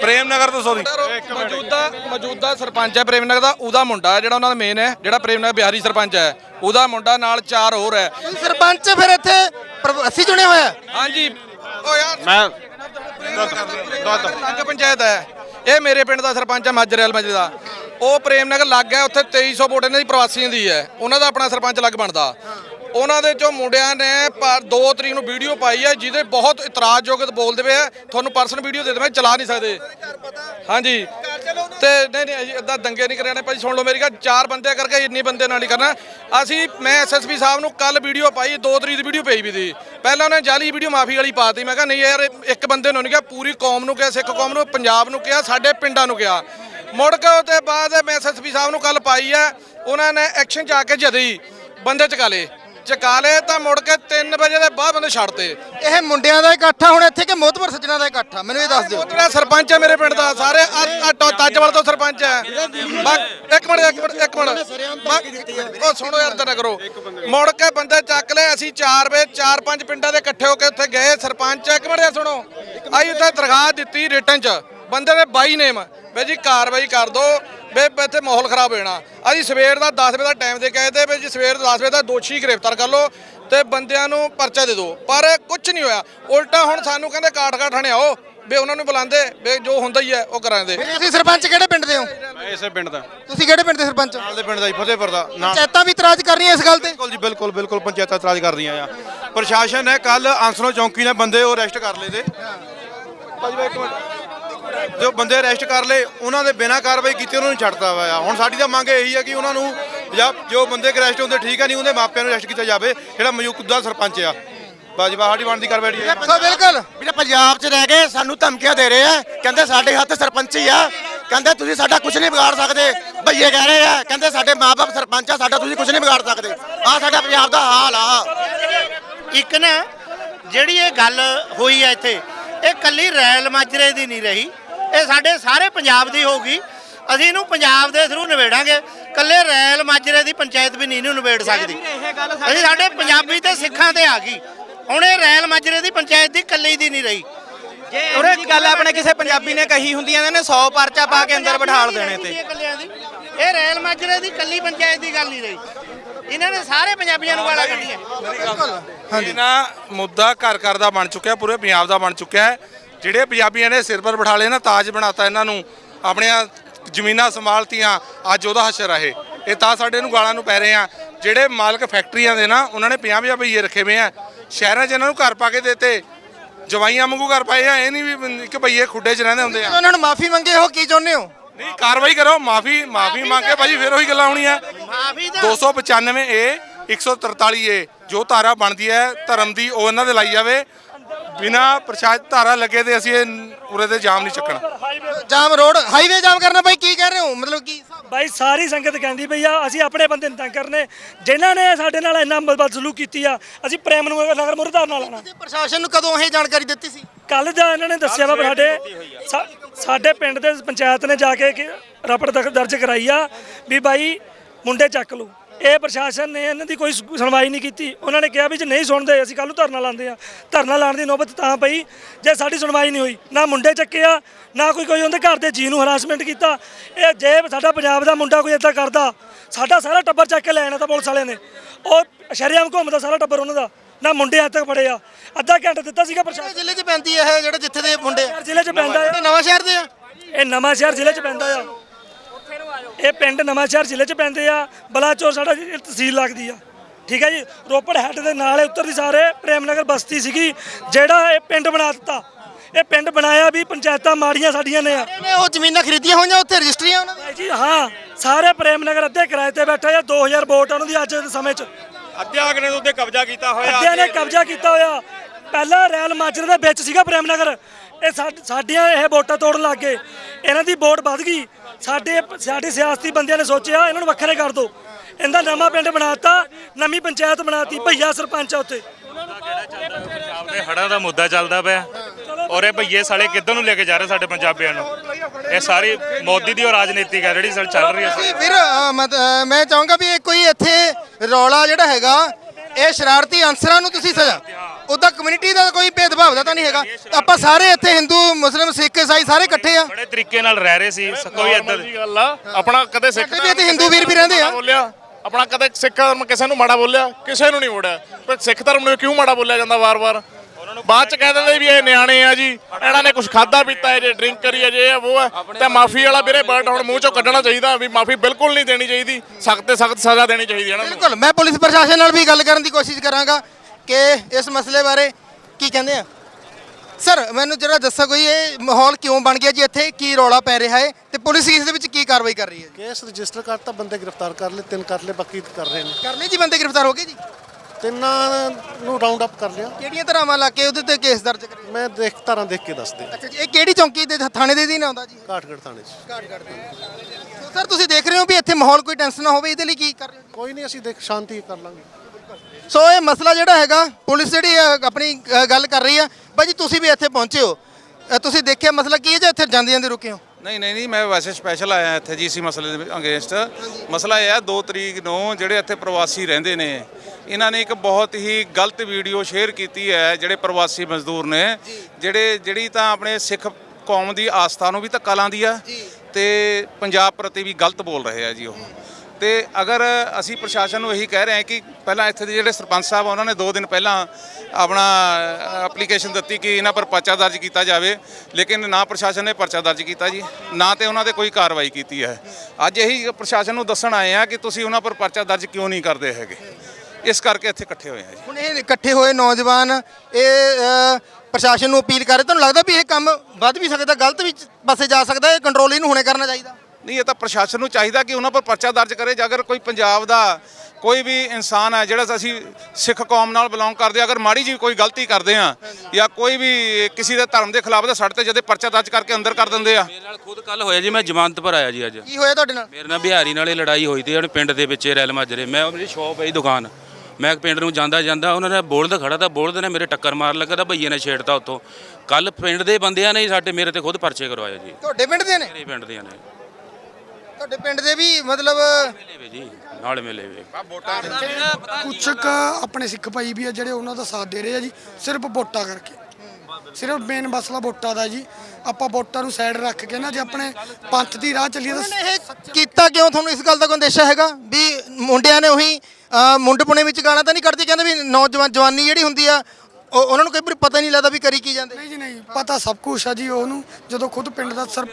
ਪ੍ਰੇਮ ਨਗਰ ਤੋਂ ਸੌਰੀ ਮੌਜੂਦਾ ਮੌਜੂਦਾ ਸਰਪੰਚ ਹੈ ਪ੍ਰੇਮ ਨਗਰ ਦਾ ਉਹਦਾ ਮੁੰਡਾ ਹੈ ਜਿਹੜਾ ਉਹਨਾਂ ਦਾ ਮੇਨ ਹੈ ਜਿਹੜਾ ਪ੍ਰੇਮ ਨਗਰ ਬਿਹਾਰੀ ਸਰਪੰਚ ਹੈ। ਉਹਦਾ ਮੁੰਡਾ ਨਾਲ ਚਾਰ ਹੋਰ ਹੈ। ਸਰਪੰਚ ਫਿਰ ਇੱਥੇ ਅਸੀਂ ਚੁਣਿਆ ਹੋਇਆ ਹਾਂਜੀ। ਓ ਯਾਰ। ਮੈਂ ਲੱਗ ਪੰਚਾਇਤ ਹੈ। ਇਹ ਮੇਰੇ ਪਿੰਡ ਦਾ ਸਰਪੰਚ ਹੈ ਮਾਜਰੇਲ ਮਜਰੇ ਦਾ। ਉਹ ਪ੍ਰੇਮ ਨਗਰ ਲੱਗ ਗਿਆ, ਉੱਥੇ 2300 ਵੋਟ ਇਹਨਾਂ ਦੀ ਪ੍ਰਵਾਸੀਆਂ ਦੀ ਹੈ। ਉਹਨਾਂ ਦਾ ਆਪਣਾ ਸਰਪੰਚ ਲੱਗ ਬਣਦਾ। ਉਹਨਾਂ ਦੇ ਚੋਂ ਮੁੰਡਿਆਂ ਨੇ ਪਰ 2 ਤਰੀਕ ਨੂੰ ਵੀਡੀਓ ਪਾਈ ਹੈ, ਜਿਹਦੇ ਬਹੁਤ ਇਤਰਾਜ਼ਯੋਗ ਬੋਲਦੇ ਪਏ ਆ। ਤੁਹਾਨੂੰ ਪਰਸਨ ਵੀਡੀਓ ਦੇ ਦੇਵਾਂ ਚਲਾ ਨਹੀਂ ਸਕਦੇ। ਹਾਂਜੀ। ਤੇ ਨਹੀਂ ਨਹੀਂ, ਅਸੀਂ ਇਦਾਂ ਦੰਗੇ ਨਹੀਂ ਕਰਾਣੇ ਭਾਈ ਸੁਣ ਲਓ ਮੇਰੀ ਗੱਲ, ਚਾਰ ਬੰਦੇ ਕਰਕੇ ਇੰਨੇ ਬੰਦੇ ਨਾਲ ਹੀ ਕਰਨਾ। ਅਸੀਂ, ਮੈਂ ਐਸਐਸਪੀ ਸਾਹਿਬ ਨੂੰ ਕੱਲ ਵੀਡੀਓ ਪਾਈ 2 ਤਰੀਕ ਦੀ ਵੀਡੀਓ ਪਈ ਵੀ ਸੀ। ਪਹਿਲਾਂ ਉਹਨੇ ਜਾਲੀ ਵੀਡੀਓ ਮਾਫੀ ਵਾਲੀ ਪਾਤੀ ਮੈਂ ਕਿਹਾ, ਨਹੀਂ ਯਾਰ, ਇੱਕ ਬੰਦੇ ਨੂੰ ਨਹੀਂ ਕਿਹਾ, ਪੂਰੀ ਕੌਮ ਨੂੰ ਕਿਹਾ, ਸਿੱਖ ਕੌਮ ਨੂੰ, ਪੰਜਾਬ ਨੂੰ ਕਿਹਾ, ਸਾਡੇ ਪਿੰਡਾਂ ਨੂੰ ਕਿਹਾ। ਮੁੜ ਕੇ ਉਹਦੇ ਬਾਅਦ ਮੈਂ ਐਸਐਸਪੀ ਸਾਹਿਬ ਨੂੰ ਕੱਲ ਪਾਈ ਆ ਉਹਨਾਂ ਨੇ ਐਕਸ਼ਨ ਚ ਆ ਕੇ ਜਦੀ ਬੰਦੇ ਚਕਾ ਲਏ। ਚਕਾ ਲਏ ਤਾਂ ਮੁੜ ਕੇ 3 ਵਜੇ ਦੇ ਬਾਅਦ ਬੰਦੇ ਛੱਡਤੇ ਇਹ ਮੁੰਡਿਆਂ ਦਾ ਇਕੱਠ ਹੁਣ ਇੱਥੇ ਕਿ ਮੋਤਬਰ ਸੱਜਣਾ ਦਾ ਇਕੱਠ ਮੈਨੂੰ ਇਹ ਦੱਸ ਦਿਓ। ਜਿਹੜਾ ਸਰਪੰਚ ਹੈ ਮੇਰੇ ਪਿੰਡ ਦਾ ਸਾਰੇ ਤਾਜਵਾਲ ਤੋਂ ਸਰਪੰਚ ਹੈ। ਇੱਕ ਮਿੰਟ ਇੱਕ ਮਿੰਟ ਇੱਕ ਮਿੰਟ। ਉਹ ਸੁਣੋ ਯਾਰ ਤਾਂ ਕਰੋ। ਮੁੜ ਕੇ ਬੰਦੇ ਚੱਕ ਲਏ ਅਸੀਂ 4 ਵਜੇ 4-5 ਪਿੰਡਾਂ ਦੇ ਇਕੱਠੇ ਹੋ ਕੇ ਉੱਥੇ ਗਏ। ਸਰਪੰਚ ਇੱਕ ਮਿੰਟ ਸੁਣੋ। ਆਈ ਉੱਥੇ ਦਰਖਾਸਤ ਦਿੱਤੀ ਰਿਟਰਨ ਚ। ਬੰਦੇ ਦੇ 22 ਨੇਮ ਵੇ ਜੀ ਕਾਰਵਾਈ ਕਰ ਦੋ ਵੇ ਇੱਥੇ ਮਾਹੌਲ ਖਰਾਬ ਹੋ ਜਾਣਾ। ਅਸੀਂ ਸਵੇਰ ਦਾ 10 ਵਜੇ ਦਾ ਟਾਈਮ ਦੇ ਕਹੇ ਤੇ ਵੀ ਜੀ ਸਵੇਰ 10 ਵਜੇ ਦਾ ਦੋਸ਼ੀ ਗ੍ਰਿਫਤਾਰ ਕਰ ਲਓ ਤੇ ਬੰਦਿਆਂ ਨੂੰ ਪਰਚਾ ਦੇ ਦਿਓ ਪਰ ਕੁਝ ਨਹੀਂ ਹੋਇਆ। ਉਲਟਾ ਹੁਣ ਸਾਨੂੰ ਕਹਿੰਦੇ ਕਾਠ ਕਾਠ ਥਾਣੇ ਆਓ ਵੀ ਉਹਨਾਂ ਨੂੰ ਬੁਲਾਉਂਦੇ ਵੀ ਜੋ ਹੁੰਦਾ ਹੀ ਹੈ ਉਹ ਕਰਾਂਦੇ ਤੁਸੀਂ ਸਰਪੰਚ ਕਿਹੜੇ ਪਿੰਡ ਦੇ ਹੋ? ਮੈਂ ਇਸੇ ਪਿੰਡ ਦਾ। ਤੁਸੀਂ ਕਿਹੜੇ ਪਿੰਡ ਦੇ ਸਰਪੰਚ ਨਾਲ ਦੇ ਪਿੰਡ ਦਾ ਹੀ ਫਤਿਹਪੁਰ ਦਾ। ਨਾ ਪੰਚਾਇਤਾਂ ਵੀ ਇਤਰਾਜ਼ ਕਰ ਰਹੀਆਂ ਇਸ ਗੱਲ ਤੇ? ਬਿਲਕੁਲ ਜੀ ਬਿਲਕੁਲ ਬਿਲਕੁਲ ਪੰਚਾਇਤਾਂ ਇਤਰਾਜ਼ ਕਰਦੀਆਂ ਆ। ਪ੍ਰਸ਼ਾਸਨ ਨੇ ਕੱਲ ਆਂਸਰੋ ਚੌਂਕੀ ਨੇ ਬੰਦੇ ਉਹ ਅਰੈਸਟ ਕਰ ਲਏ ਤੇ। ਭਾਜੀ ਬਾਈ ਇੱਕ ਮਿੰਟ। ਜੋ ਬੰਦੇ ਅਰੈਸਟ ਕਰ ਲਏ ਉਹਨਾਂ ਦੇ ਬਿਨਾਂ ਕਾਰਵਾਈ ਕੀਤੀ ਉਹਨਾਂ ਨੂੰ ਛੱਡਤਾ ਵਾ ਆ ਹੁਣ ਸਾਡੀ ਤਾਂ ਮੰਗ ਇਹੀ ਆ ਕਿ ਉਹਨਾਂ ਨੂੰ ਜਾਂ ਜੋ ਬੰਦੇ ਅਰੈਸਟ ਹੁੰਦੇ ਠੀਕ ਆ ਨਹੀਂ ਉਹਦੇ ਮਾਪਿਆਂ ਨੂੰ ਅਰੈਸਟ ਕੀਤਾ ਜਾਵੇ ਜਿਹੜਾ ਮੌਜੂਦਾ ਸਰਪੰਚ ਆ। ਬਾਜੀ ਬਾ ਸਾਡੀ ਬਣਦੀ ਕਾਰਵਾਈ ਹੈ। ਸੋ ਬਿਲਕੁਲ। ਵੀਰੇ ਪੰਜਾਬ 'ਚ ਰਹਿ ਕੇ ਸਾਨੂੰ ਧਮਕੀਆਂ ਦੇ ਰਹੇ ਆ। ਕਹਿੰਦੇ ਸਾਡੇ ਹੱਥ ਸਰਪੰਚੀ ਆ। ਕਹਿੰਦੇ ਤੁਸੀਂ ਸਾਡਾ ਕੁਝ ਨਹੀਂ ਵਿਗਾੜ ਸਕਦੇ। ਭਈਏ ਕਹਿ ਰਹੇ ਆ ਕਹਿੰਦੇ ਸਾਡੇ ਮਾਪੇ ਸਰਪੰਚ ਆ ਸਾਡਾ ਤੁਸੀਂ ਕੁਝ ਨਹੀਂ ਵਿਗਾੜ ਸਕਦੇ। ਆ ਸਾਡਾ ਪੰਜਾਬ ਦਾ ਹਾਲ ਆ। ਇੱਕ ਨਾ ਜਿਹੜੀ ਇਹ ਗੱਲ ਹੋਈ ਆ ਇੱਥੇ ਇਹ ਕੱਲੀ ਰੈਲ ਮਾਜਰੇ ਦੀ ਨਹੀਂ ਰਹੀ। ਇਹ ਸਾਡੇ ਸਾਰੇ ਪੰਜਾਬ ਦੀ ਹੋਊਗੀ ਅਸੀਂ ਇਹਨੂੰ ਪੰਜਾਬ ਦੇ ਥਰੂ ਨਿਬੇੜਾਂਗੇ। ਕੱਲੇ ਰੈਲ ਮਾਜਰੇ ਦੀ ਪੰਚਾਇਤ ਵੀ ਨਹੀਂ ਇਹਨੂੰ ਨਿਬੇੜ ਸਕਦੀ। ਅਸੀਂ ਸਾਡੇ ਪੰਜਾਬੀ ਤੇ ਸਿੱਖਾਂ ਤੇ ਆ ਗਈ। ਹੁਣ ਇਹ ਰੈਲ ਮਾਜਰੇ ਦੀ ਪੰਚਾਇਤ ਦੀ ਕੱਲੀ ਦੀ ਨਹੀਂ ਰਹੀ। ਉਹਰੇ ਗੱਲ ਆਪਣੇ ਕਿਸੇ ਪੰਜਾਬੀ ਨੇ ਕਹੀ ਹੁੰਦੀ ਆ ਨੇ 100 ਪਰਚਾ ਪਾ ਕੇ ਅੰਦਰ ਬਿਠਾਲ ਦੇਣੇ ਤੇ। ਇਹ ਰੈਲ ਮਾਜਰੇ ਦੀ ਕੱਲੀ ਪੰਚਾਇਤ ਦੀ ਗੱਲ ਨਹੀਂ ਰਹੀ। ਇਹਨਾਂ ਨੇ ਸਾਰੇ ਪੰਜਾਬੀਆਂ ਨੂੰ ਗਾਲਾਂ ਕੱਢੀਆਂ। ਇਹ ਨਾ ਮੁੱਦਾ ਘਰ ਘਰ ਦਾ ਬਣ ਚੁੱਕਿਆ ਪੂਰੇ ਪੰਜਾਬ ਦਾ ਬਣ ਚੁੱਕਿਆ ਹੈ। ਜਿਹੜੇ ਪੰਜਾਬੀਆਂ ਨੇ ਸਿਰ ਪਰ ਬਿਠਾ ਲਏ ਨਾ ਤਾਜ ਬਣਾਤਾ ਇਹਨਾਂ ਨੂੰ। ਆਪਣੀਆਂ ਜ਼ਮੀਨਾਂ ਸੰਭਾਲਤੀਆਂ ਅੱਜ ਉਹਦਾ ਹਸ਼ਰ ਆ ਇਹ। ਤਾਂ ਸਾਡੇ ਨੂੰ ਗਾਲਾਂ ਨੂੰ ਪੈ ਰਹੇ ਆ। ਜਿਹੜੇ ਮਾਲਕ ਫੈਕਟਰੀਆਂ ਦੇ ਨਾ ਉਹਨਾਂ ਨੇ 50 50 ਭਈਏ ਰੱਖੇ ਹੋਏ ਆ। ਸ਼ਹਿਰਾਂ 'ਚ ਇਹਨਾਂ ਨੂੰ ਘਰ ਪਾ ਕੇ ਦਿੱਤੇ। ਜਵਾਈਆਂ ਵਾਂਗੂ ਘਰ ਪਾਏ ਆ ਇਹ ਨਹੀਂ ਵੀ ਇੱਕ ਭਈਏ ਖੁੱਡੇ 'ਚ ਰਹਿੰਦੇ ਹੁੰਦੇ ਆ। ਉਹਨਾਂ ਨੂੰ ਮਾਫੀ ਮੰਗੇ ਹੋ ਕੀ ਚਾਹੁੰਦੇ ਹੋ? ਨਹੀਂ ਕਾਰਵਾਈ ਕਰੋ ਮਾਫੀ ਮਾਫੀ ਮੰਗ ਕੇ ਭਾਜੀ ਫਿਰ ਉਹੀ ਗੱਲਾਂ ਹੋਣੀਆਂ। ਮਾਫੀ ਦਾ 295 ਏ 143 ਏ ਜੋ ਧਾਰਾ ਬਣਦੀ ਹੈ ਧਰਮ ਦੀ ਉਹ ਇਹਨਾਂ ਦੇ ਲਾਈ ਜਾਵੇ। ਬਿਨਾ ਪ੍ਰਸ਼ਾਸਨ ਧਾਰਾ ਲੱਗੇ ਤੇ ਅਸੀਂ ਇਹ ਉਰੇ ਤੇ ਜਾਮ ਨਹੀਂ ਚੱਕਣਾ। ਜਾਮ ਰੋਡ ਹਾਈਵੇ ਜਾਮ ਕਰਨਾ ਬਾਈ ਕੀ ਕਹਿ ਰਹੇ ਹੋ? ਮਤਲਬ ਕੀ ਬਾਈ ਸਾਰੀ ਸੰਗਤ ਕਹਿੰਦੀ ਪਈ ਆ ਅਸੀਂ ਆਪਣੇ ਬੰਦੇ ਨੂੰ ਤੰਗ ਕਰਨੇ। ਜਿਨ੍ਹਾਂ ਨੇ ਸਾਡੇ ਨਾਲ ਇੰਨਾ ਬਦਸਲੂਕ ਕੀਤੀ ਆ ਅਸੀਂ ਪ੍ਰੇਮ ਨੂੰ ਨਗਰ ਮੁਰਦਾਰ ਨਾਲ ਲਾਣਾ ਤੇ ਪ੍ਰਸ਼ਾਸਨ ਨੂੰ ਕਦੋਂ ਇਹ ਜਾਣਕਾਰੀ ਦਿੱਤੀ ਸੀ? ਕੱਲ ਦਾ ਇਹਨਾਂ ਨੇ ਦੱਸਿਆ ਵਾ ਸਾਡੇ ਸਾ- ਸਾਡੇ ਪਿੰਡ ਦੇ ਪੰਚਾਇਤ ਨੇ ਜਾ ਕੇ ਕਿ ਦਖ- ਦਰਜ ਕਰਾਈ ਆ ਵੀ ਬਾਈ ਮੁੰਡੇ ਚੱਕ ਲਓ। ਇਹ ਪ੍ਰਸ਼ਾਸਨ ਨੇ ਇਹਨਾਂ ਦੀ ਕੋਈ ਸੁ- ਸੁਣਵਾਈ ਨਹੀਂ ਕੀਤੀ। ਉਹਨਾਂ ਨੇ ਕਿਹਾ ਵੀ ਜੇ ਨਹੀਂ ਸੁਣਦੇ ਅਸੀਂ ਕੱਲ ਨੂੰ ਧਰਨਾ ਲਾਉਂਦੇ ਆ ਧਰਨਾ ਲਾਉਣ ਦੀ ਨੌਬਤ ਤਾਂ ਪਈ ਜੇ ਸਾਡੀ ਸੁਣਵਾਈ ਨਹੀਂ ਹੋਈ ਨਾ ਮੁੰਡੇ ਚੱਕਿਆ ਨਾ ਕੋਈ ਕੋਈ ਉਹਦੇ ਘਰ ਦੇ ਜੀ ਨੂੰ ਹਰਾਸਮੈਂਟ ਕੀਤਾ। ਇਹ ਜੇ ਸਾਡਾ ਪੰਜਾਬ ਦਾ ਮੁੰਡਾ ਕੋਈ ਇਦਾਂ ਕਰਦਾ ਸਾਡਾ ਸਾਰਾ ਟੱਬਰ ਚੱਕ ਕੇ ਲੈਣਾ ਤਾਂ ਪੁਲਿਸ ਵਾਲਿਆਂ ਨੇ। ਉਹ ਸ਼ਰਿਆਮ ਘੁੰਮਦਾ ਸਾਰਾ ਟੱਬਰ ਉਹਨਾਂ ਦਾ ਨਾ ਮੁੰਡੇ ਅੱਜ ਤੱਕ ਫੜੇ ਆ। ਅੱਧਾ ਘੰਟਾ ਦਿੱਤਾ ਸੀਗਾ ਪ੍ਰਸ਼ਾਸਨ। ਜ਼ਿਲ੍ਹੇ 'ਚ ਪੈਂਦੀ ਹੈ ਇਹ ਜਿਹੜਾ ਜਿੱਥੇ ਦੇ ਮੁੰਡੇ? ਆ? ਜ਼ਿਲ੍ਹੇ 'ਚ ਪੈਂਦਾ ਆ। ਨਵਾਂ ਸ਼ਹਿਰ ਦੇ ਆ? ਇਹ ਨਵਾਂ ਸ਼ਹਿਰ ਜ਼ਿਲ੍ਹੇ 'ਚ ਪੈਂਦਾ ਆ। ਇਹ ਪਿੰਡ ਨਵਾਂ ਸ਼ਹਿਰ ਜ਼ਿਲ੍ਹੇ 'ਚ ਪੈਂਦੇ ਆ ਬਲਾਚੌਰ ਸਾਡਾ ਜੀ ਤਹਿਸੀਲ ਲੱਗਦੀ ਆ। ਠੀਕ ਹੈ ਜੀ? ਰੋਪੜ ਹੈੱਡ ਦੇ ਨਾਲ ਉੱਤਰਦੀ ਸਾਰੇ ਪ੍ਰੇਮ ਨਗਰ ਬਸਤੀ ਸੀਗੀ ਜਿਹੜਾ ਇਹ ਪਿੰਡ ਬਣਾ ਦਿੱਤਾ। ਇਹ ਪਿੰਡ ਬਣਾਇਆ ਵੀ ਪੰਚਾਇਤਾਂ ਮਾੜੀਆਂ ਸਾਡੀਆਂ ਨੇ ਆ। ਇਹਨੇ ਉਹ ਜ਼ਮੀਨਾਂ ਖਰੀਦੀਆਂ ਹੋਈਆਂ ਉੱਥੇ ਰਜਿਸਟਰੀਆਂ ਉਹਨਾਂ ਦੀਆਂ? ਜੀ ਹਾਂ ਸਾਰੇ ਪ੍ਰੇਮ ਨਗਰ ਅੱਧੇ ਕਿਰਾਏ ਤੇ ਬੈਠੇ ਆ 2000 ਵੋਟ ਉਹਨਾਂ ਦੀ ਅੱਜ ਦੇ ਸਮੇਂ 'ਚ। ਅੱਧਿਆਕ ਨੇ ਉੱਤੇ ਕਬਜ਼ਾ ਕੀਤਾ ਅੱਧਿਆਂ ਨੇ ਕਬਜ਼ਾ ਕੀਤਾ ਹੋਇਆ। ਪਹਿਲਾਂ ਰੈਲ ਮਾਜਰੇ ਦੇ ਵਿੱਚ ਸੀਗਾ ਪ੍ਰੇਮ ਨਗਰ ਇਹ ਸਾਡ- ਸਾਡੀਆਂ ਇਹ ਵੋਟਾਂ ਤੋੜਨ ਲੱਗ ਗਏ। ਇਹਨਾਂ ਦੀ ਵੋਟ ਵੱਧ ਗਈ। ਸਾਡੇ ਸਾਡੇ ਸਿਆਸਤੀ ਬੰਦਿਆਂ ਨੇ ਸੋਚਿਆ ਇਹਨਾਂ ਨੂੰ ਵੱਖਰੇ ਕਰ ਦਿਓ ਇਹਦਾ ਨਵਾਂ ਪਿੰਡ ਬਣਾਤਾ ਨਵੀਂ ਪੰਚਾਇਤ ਬਣਾਤੀ ਭਈਆ ਸਰਪੰਚ ਆ ਉੱਥੇ। ਆਪਣੇ ਹੜਾਂ ਦਾ ਮੁੱਦਾ ਚੱਲਦਾ ਪਿਆ। ਔਰ ਇਹ ਭਈਏ ਸਾਲੇ ਕਿੱਧਰ ਨੂੰ ਲੈ ਕੇ ਜਾ ਰਹੇ ਸਾਡੇ ਪੰਜਾਬੀਆਂ ਨੂੰ? ਇਹ ਸਾਰੀ ਮੋਦੀ ਦੀ ਉਹ ਰਾਜਨੀਤੀ ਹੈ ਜਿਹੜੀ ਸਰ ਚੱਲ ਰਹੀ ਹੈ ਵੀਰ ਅ, ਮੈਂ ਚਾਹੂੰਗਾ ਵੀ ਇਹ ਕੋਈ ਇੱਥੇ ਰੌਲਾ ਜਿਹੜਾ ਹੈਗਾ ਇਹ ਸ਼ਰਾਰਤੀ ਅਨਸਰਾਂ ਨੂੰ ਤੁਸੀਂ ਸਜ਼ਾ ਉਹਦਾ ਕਮਿਊਨਿਟੀ ਦਾ ਕੋਈ ਭੇਦਭਾਵ ਦਾ ਤਾਂ ਨਹੀਂ ਹੈਗਾ। ਆਪਾਂ ਸਾਰੇ ਇੱਥੇ ਹਿੰਦੂ ਮੁਸਲਿਮ ਸਿੱਖ ਈਸਾਈ ਸਾਰੇ ਇਕੱਠੇ ਆ। ਬੜੇ ਤਰੀਕੇ ਨਾਲ ਰਹਿ ਰਹੇ ਸੀ ਕੋਈ ਇੱਦਾਂ ਦੀ ਗੱਲ ਆ। ਆਪਣਾ ਕਦੇ ਸਿੱਖ ਵੀ ਇੱਥੇ ਹਿੰਦੂ ਵੀਰ ਵੀ ਰਹਿੰਦੇ ਆ। ਬੋਲਿਆ। ਆਪਣਾ ਕਦੇ ਸਿੱਖ ਧਰਮ ਕਿਸੇ ਨੂੰ ਮਾੜਾ ਬੋਲਿਆ? ਕਿਸੇ ਨੂੰ ਨਹੀਂ ਮੋੜਿਆ। ਪਰ ਸਿੱਖ ਧਰਮ ਨੂੰ ਕਿਉਂ ਮਾੜਾ ਬੋਲਿਆ ਜਾਂਦਾ ਵਾਰ-ਵਾਰ? ਬਾਅਦ ਚ ਕਹਿ ਦਿੰਦੇ ਵੀ ਇਹ ਨਿਆਣੇ ਆ ਜੀ। ਇਹਨਾਂ ਨੇ ਕੁਝ ਖਾਦਾ ਪੀਤਾ ਹੈ ਜੇ ਡਰਿੰਕ ਕਰੀ ਹੈ ਜੇ ਇਹ ਉਹ ਹੈ ਤੇ ਮਾਫੀ ਵਾਲਾ ਵੀਰੇ ਵਰਡ ਹੁਣ ਮੂੰਹ ਚੋਂ ਕੱਢਣਾ ਚਾਹੀਦਾ ਵੀ ਮਾਫੀ ਬਿਲਕੁਲ ਨਹੀਂ ਦੇਣੀ ਚਾਹੀਦੀ। ਸਖਤ ਤੇ ਸਖਤ ਸਜ਼ਾ ਦੇਣੀ ਚਾਹੀਦੀ ਹੈ ਇਹਨਾਂ ਨੂੰ। ਬਿਲਕੁਲ। ਮੈਂ ਪੁਲਿਸ ਪ੍ਰਸ਼ਾਸਨ ਨਾਲ ਵੀ ਗੱਲ ਕਰਨ ਦੀ ਕੋਸ਼ਿਸ਼ ਕਰਾਂਗਾ। ਕਿ ਇਸ ਮਸਲੇ ਬਾਰੇ ਕੀ ਕਹਿੰਦੇ ਆ? ਸਰ ਮੈਨੂੰ ਜਰਾ ਦੱਸੋ ਕੋਈ ਇਹ ਮਾਹੌਲ ਕਿਉਂ ਬਣ ਗਿਆ ਜੀ ਇੱਥੇ? ਕੀ ਰੌਲਾ ਪੈ ਰਿਹਾ ਹੈ? ਤੇ ਪੁਲਿਸ ਇਸ ਦੇ ਵਿੱਚ ਕੀ ਕਾਰਵਾਈ ਕਰ ਰਹੀ ਹੈ ਜੀ? ਕੇਸ ਰਜਿਸਟਰ ਕਰਤਾ ਬੰਦੇ ਗ੍ਰਿਫਤਾਰ ਕਰ ਲਏ ਤਿੰਨ ਕਰ ਲਏ ਬਾਕੀ ਕਰ ਰਹੇ ਨੇ। ਕਰ ਲਈ ਜੀ ਬੰਦੇ ਗ੍ਰਿਫਤਾਰ ਹੋ ਗਏ ਜੀ? ਤਿੰਨਾਂ ਨੂੰ ਰਾਉਂਡ ਅਪ ਕਰ ਲਿਆ। ਕਿਹੜੀਆਂ ਧਰਾਵਾਂ ਲਾ ਕੇ ਉਹਦੇ ਤੇ ਕੇਸ ਦਰਜ ਕਰੇ? ਮੈਂ ਦੇਖ ਧਾਰਾਂ ਦੇਖ ਕੇ ਦੱਸ ਦੇ ਅੱਛਾ ਜੀ ਇਹ ਕਿਹੜੀ ਚੌਂਕੀ ਦੇ ਥਾਣੇ ਦੇ ਅਧੀਨ ਆਉਂਦਾ ਜੀ? ਘਾਟਗੜ ਥਾਣੇ 'ਚ। ਸਰ ਤੁਸੀਂ ਦੇਖ ਰਹੇ ਹੋ ਵੀ ਇੱਥੇ ਮਾਹੌਲ ਕੋਈ ਟੈਨਸ਼ਨ ਨਾ ਹੋਵੇ ਇਹਦੇ ਲਈ ਕੀ ਕਰ ਰਹੇ ਹੋ ਕੋਈ ਨਹੀਂ ਅਸੀਂ ਦੇਖ ਸ਼ਾਂਤੀ ਕਰ ਲਾਂਗੇ। ਸੋ ਇਹ ਮਸਲਾ ਜਿਹੜਾ ਹੈਗਾ ਪੁਲਿਸ ਜਿਹੜੀ ਆਪਣੀ ਗੱਲ ਕਰ ਰਹੀ ਆ। ਬਾਈ ਜੀ ਤੁਸੀਂ ਵੀ ਇੱਥੇ ਪਹੁੰਚੇ ਹੋ। ਤੁਸੀਂ ਦੇਖਿਆ ਮਸਲਾ ਕੀ ਹੈ ਜਾਂ ਇੱਥੇ ਜਾਂਦੇ ਜਾਂਦੇ ਰੁਕੇ ਹੋ? ਨਹੀਂ ਨਹੀਂ ਨਹੀਂ ਮੈਂ ਵੈਸੇ ਸਪੈਸ਼ਲ ਆਇਆ ਇੱਥੇ ਜੀ ਇਸੀ ਮਸਲੇ ਦੇ ਅਗੇਂਸਟ ਮਸਲਾ ਇਹ ਹੈ 2 ਤਰੀਕ ਨੂੰ ਜਿਹੜੇ ਇੱਥੇ ਪ੍ਰਵਾਸੀ ਰਹਿੰਦੇ ਨੇ ਇਹਨਾਂ ਨੇ ਇੱਕ ਬਹੁਤ ਹੀ ਗਲਤ ਵੀਡੀਓ ਸ਼ੇਅਰ ਕੀਤੀ ਹੈ ਜਿਹੜੇ ਪ੍ਰਵਾਸੀ ਮਜ਼ਦੂਰ ਨੇ। ਜਿਹੜੇ ਜਿਹੜੀ ਤਾਂ ਆਪਣੇ ਸਿੱਖ ਕੌਮ ਦੀ ਆਸਥਾ ਨੂੰ ਵੀ ਧੱਕਾ ਲਾਉਂਦੀ ਆ ਤੇ ਪੰਜਾਬ ਪ੍ਰਤੀ ਵੀ ਗਲਤ ਬੋਲ ਰਹੇ ਆ ਜੀ ਉਹ। ਤੇ ਅਗਰ ਅਸੀਂ ਪ੍ਰਸ਼ਾਸਨ ਨੂੰ ਇਹੀ ਕਹਿ ਰਹੇ ਹਾਂ ਕਿ ਪਹਿਲਾਂ ਇੱਥੇ ਦੇ ਜਿਹੜੇ ਸਰਪੰਚ ਸਾਹਿਬ ਆ, ਉਹਨਾਂ ਨੇ 2 ਦਿਨ ਪਹਿਲਾਂ ਆਪਣਾ ਐਪਲੀਕੇਸ਼ਨ ਦਿੱਤੀ ਕਿ ਇਹਨਾਂ ਪਰ ਪਰਚਾ ਦਰਜ ਕੀਤਾ ਜਾਵੇ ਲੇਕਿਨ ਨਾ ਪ੍ਰਸ਼ਾਸਨ ਨੇ ਪਰਚਾ ਦਰਜ ਕੀਤਾ ਜੀ ਨਾ ਤੇ ਉਹਨਾਂ ਤੇ ਕੋਈ ਕਾਰਵਾਈ ਕੀਤੀ ਹੈ। ਅੱਜ ਇਹੀ ਪ੍ਰਸ਼ਾਸਨ ਨੂੰ ਦੱਸਣ ਆਏ ਆ ਕਿ ਤੁਸੀਂ ਉਹਨਾਂ ਪਰ ਪਰਚਾ ਦਰਜ ਕਿਉਂ ਨਹੀਂ ਕਰਦੇ ਹੈਗੇ। ਇਸ ਕਰਕੇ ਇੱਥੇ ਇਕੱਠੇ ਹੋਏ ਆ ਜੀ। ਹੁਣ ਇਹ ਇਕੱਠੇ ਹੋਏ ਨੌਜਵਾਨ ਇਹ ਪ੍ਰਸ਼ਾਸਨ ਨੂੰ ਅਪੀਲ ਕਰ ਰਹੇ ਤੁਹਾਨੂੰ ਲੱਗਦਾ ਵੀ ਇਹ ਕੰਮ ਵੱਧ ਵੀ ਸਕਦਾ ਗਲਤ ਵੀ ਪਾਸੇ ਜਾ ਸਕਦਾ ਇਹ ਕੰਟਰੋਲ ਇਹਨੂੰ ਹੁਣੇ ਕਰਨਾ ਚਾਹੀਦਾ? ਨਹੀਂ ਇਹ ਤਾਂ ਪ੍ਰਸ਼ਾਸਨ ਨੂੰ ਚਾਹੀਦਾ ਕਿ ਉਹਨਾਂ ਪਰ ਪਰਚਾ ਦਰਜ ਕਰੇ ਜੇ ਅਗਰ ਕੋਈ ਪੰਜਾਬ ਦਾ ਕੋਈ ਵੀ ਇਨਸਾਨ ਹੈ ਜਿਹੜਾ ਅਸੀਂ ਸਿੱਖ ਕੌਮ ਨਾਲ ਬਿਲੋਂਗ ਕਰਦੇ ਹਾਂ, ਅਗਰ ਮਾੜੀ ਜੀ ਕੋਈ ਗਲਤੀ ਕਰਦੇ ਆ ਜਾਂ ਕੋਈ ਵੀ ਕਿਸੇ ਦੇ ਧਰਮ ਦੇ ਖਿਲਾਫ ਦਾ ਸਾਡੇ ਤੇ ਜਦੇ ਪਰਚਾ ਦਰਜ ਕਰਕੇ ਅੰਦਰ ਕਰ ਦਿੰਦੇ ਆ। ਮੇਰੇ ਨਾਲ ਖੁਦ ਕੱਲ ਹੋਇਆ ਜੀ ਮੈਂ ਜ਼ਮਾਨਤ ਪਰ ਆਇਆ ਜੀ ਅੱਜ। ਕੀ ਹੋਇਆ ਤੁਹਾਡੇ ਨਾਲ? ਮੇਰੇ ਨਾਲ ਬਿਹਾਰੀ ਨਾਲੇ ਲੜਾਈ ਹੋਈ ਤੇ ਆਪਣੇ ਪਿੰਡ ਦੇ ਵਿੱਚ ਰੈਲ ਮਾਜਰੇ ਮੈਂ ਮੇਰੀ ਸ਼ੌਪ ਹੈ ਜੀ ਦੁਕਾਨ। ਮੈਂ ਪਿੰਡ ਨੂੰ ਜਾਂਦਾ ਜਾਂਦਾ ਉਹਨਾਂ ਨੇ ਬੋਲਦ ਖੜਾ ਤਾਂ ਬੋਲਦ ਨੇ ਮੇਰੇ ਟੱਕਰ ਮਾਰ ਲੱਗਾ ਤਾਂ ਭਈਏ ਨੇ ਛੇੜਤਾ ਉੱਥੋਂ। ਕੱਲ ਪਿੰਡ ਦੇ ਬੰਦਿਆਂ ਨੇ ਸਾਡੇ ਮੇਰੇ ਤੇ ਖੁਦ ਪਰਚੇ ਕਰਵਾਏ ਜੀ। ਤੁਹਾਡੇ ਪਿੰਡ ਦੇ ਨੇ? ਮੇਰੇ ਪਿੰਡ ਦੇ ਨੇ। ਤੁਹਾਡੇ ਪਿੰਡ ਦੇ ਵੀ ਮਤਲਬ ਮਿਲੇ ਵੇ ਜੀ ਨਾਲ ਮਿਲੇ ਵੇ। ਕੁਛ ਕੁ ਆਪਣੇ ਸਿੱਖ ਭਾਈ ਵੀ ਆ ਜਿਹੜੇ ਉਹਨਾਂ ਦਾ ਸਾਥ ਦੇ ਰਹੇ ਆ ਜੀ ਸਿਰਫ ਵੋਟਾਂ ਕਰਕੇ। ਸਿਰਫ ਮੇਨ ਮਸਲਾ ਵੋਟਾਂ ਦਾ ਜੀ। ਆਪਾਂ ਵੋਟਾਂ ਨੂੰ ਸਾਈਡ ਰੱਖ ਕੇ ਨਾ ਜੇ ਆਪਣੇ ਪੰਥ ਦੀ ਰਾਹ ਚੱਲੀਏ ਤਾਂ ਉਹਨਾਂ ਨੇ ਇਹ ਕੀਤਾ ਕਿਉਂ? ਤੁਹਾਨੂੰ ਇਸ ਗੱਲ ਦਾ ਕੋਈ ਅੰਦੇਸ਼ਾ ਹੈਗਾ? ਵੀ ਮੁੰਡਿਆਂ ਨੇ ਉਹੀ ਅ, ਮੁੰਡਪੁਣੇ ਵਿੱਚ ਗਾਣਾ ਤਾਂ ਨਹੀਂ ਕਰਦੇ ਕਹਿੰਦੇ ਵੀ ਨੌਜਵਾਨ ਜਵਾਨੀ ਜਿਹੜੀ ਹੁੰਦੀ ਆ ਉਹ ਉਹਨਾਂ ਨੂੰ ਕਈ ਵਾਰੀ ਪਤਾ ਨਹੀਂ ਲੱਗਦਾ ਵੀ ਕਰੀ ਕੀ ਜਾਂਦੇ। ਨਹੀਂ ਜੀ ਨਹੀਂ ਪਤਾ ਸਭ ਕੁਛ ਆ ਜੀ ਉਹਨੂੰ ਜਦੋਂ ਖੁਦ ਪਿੰਡ ਦਾ ਸਰ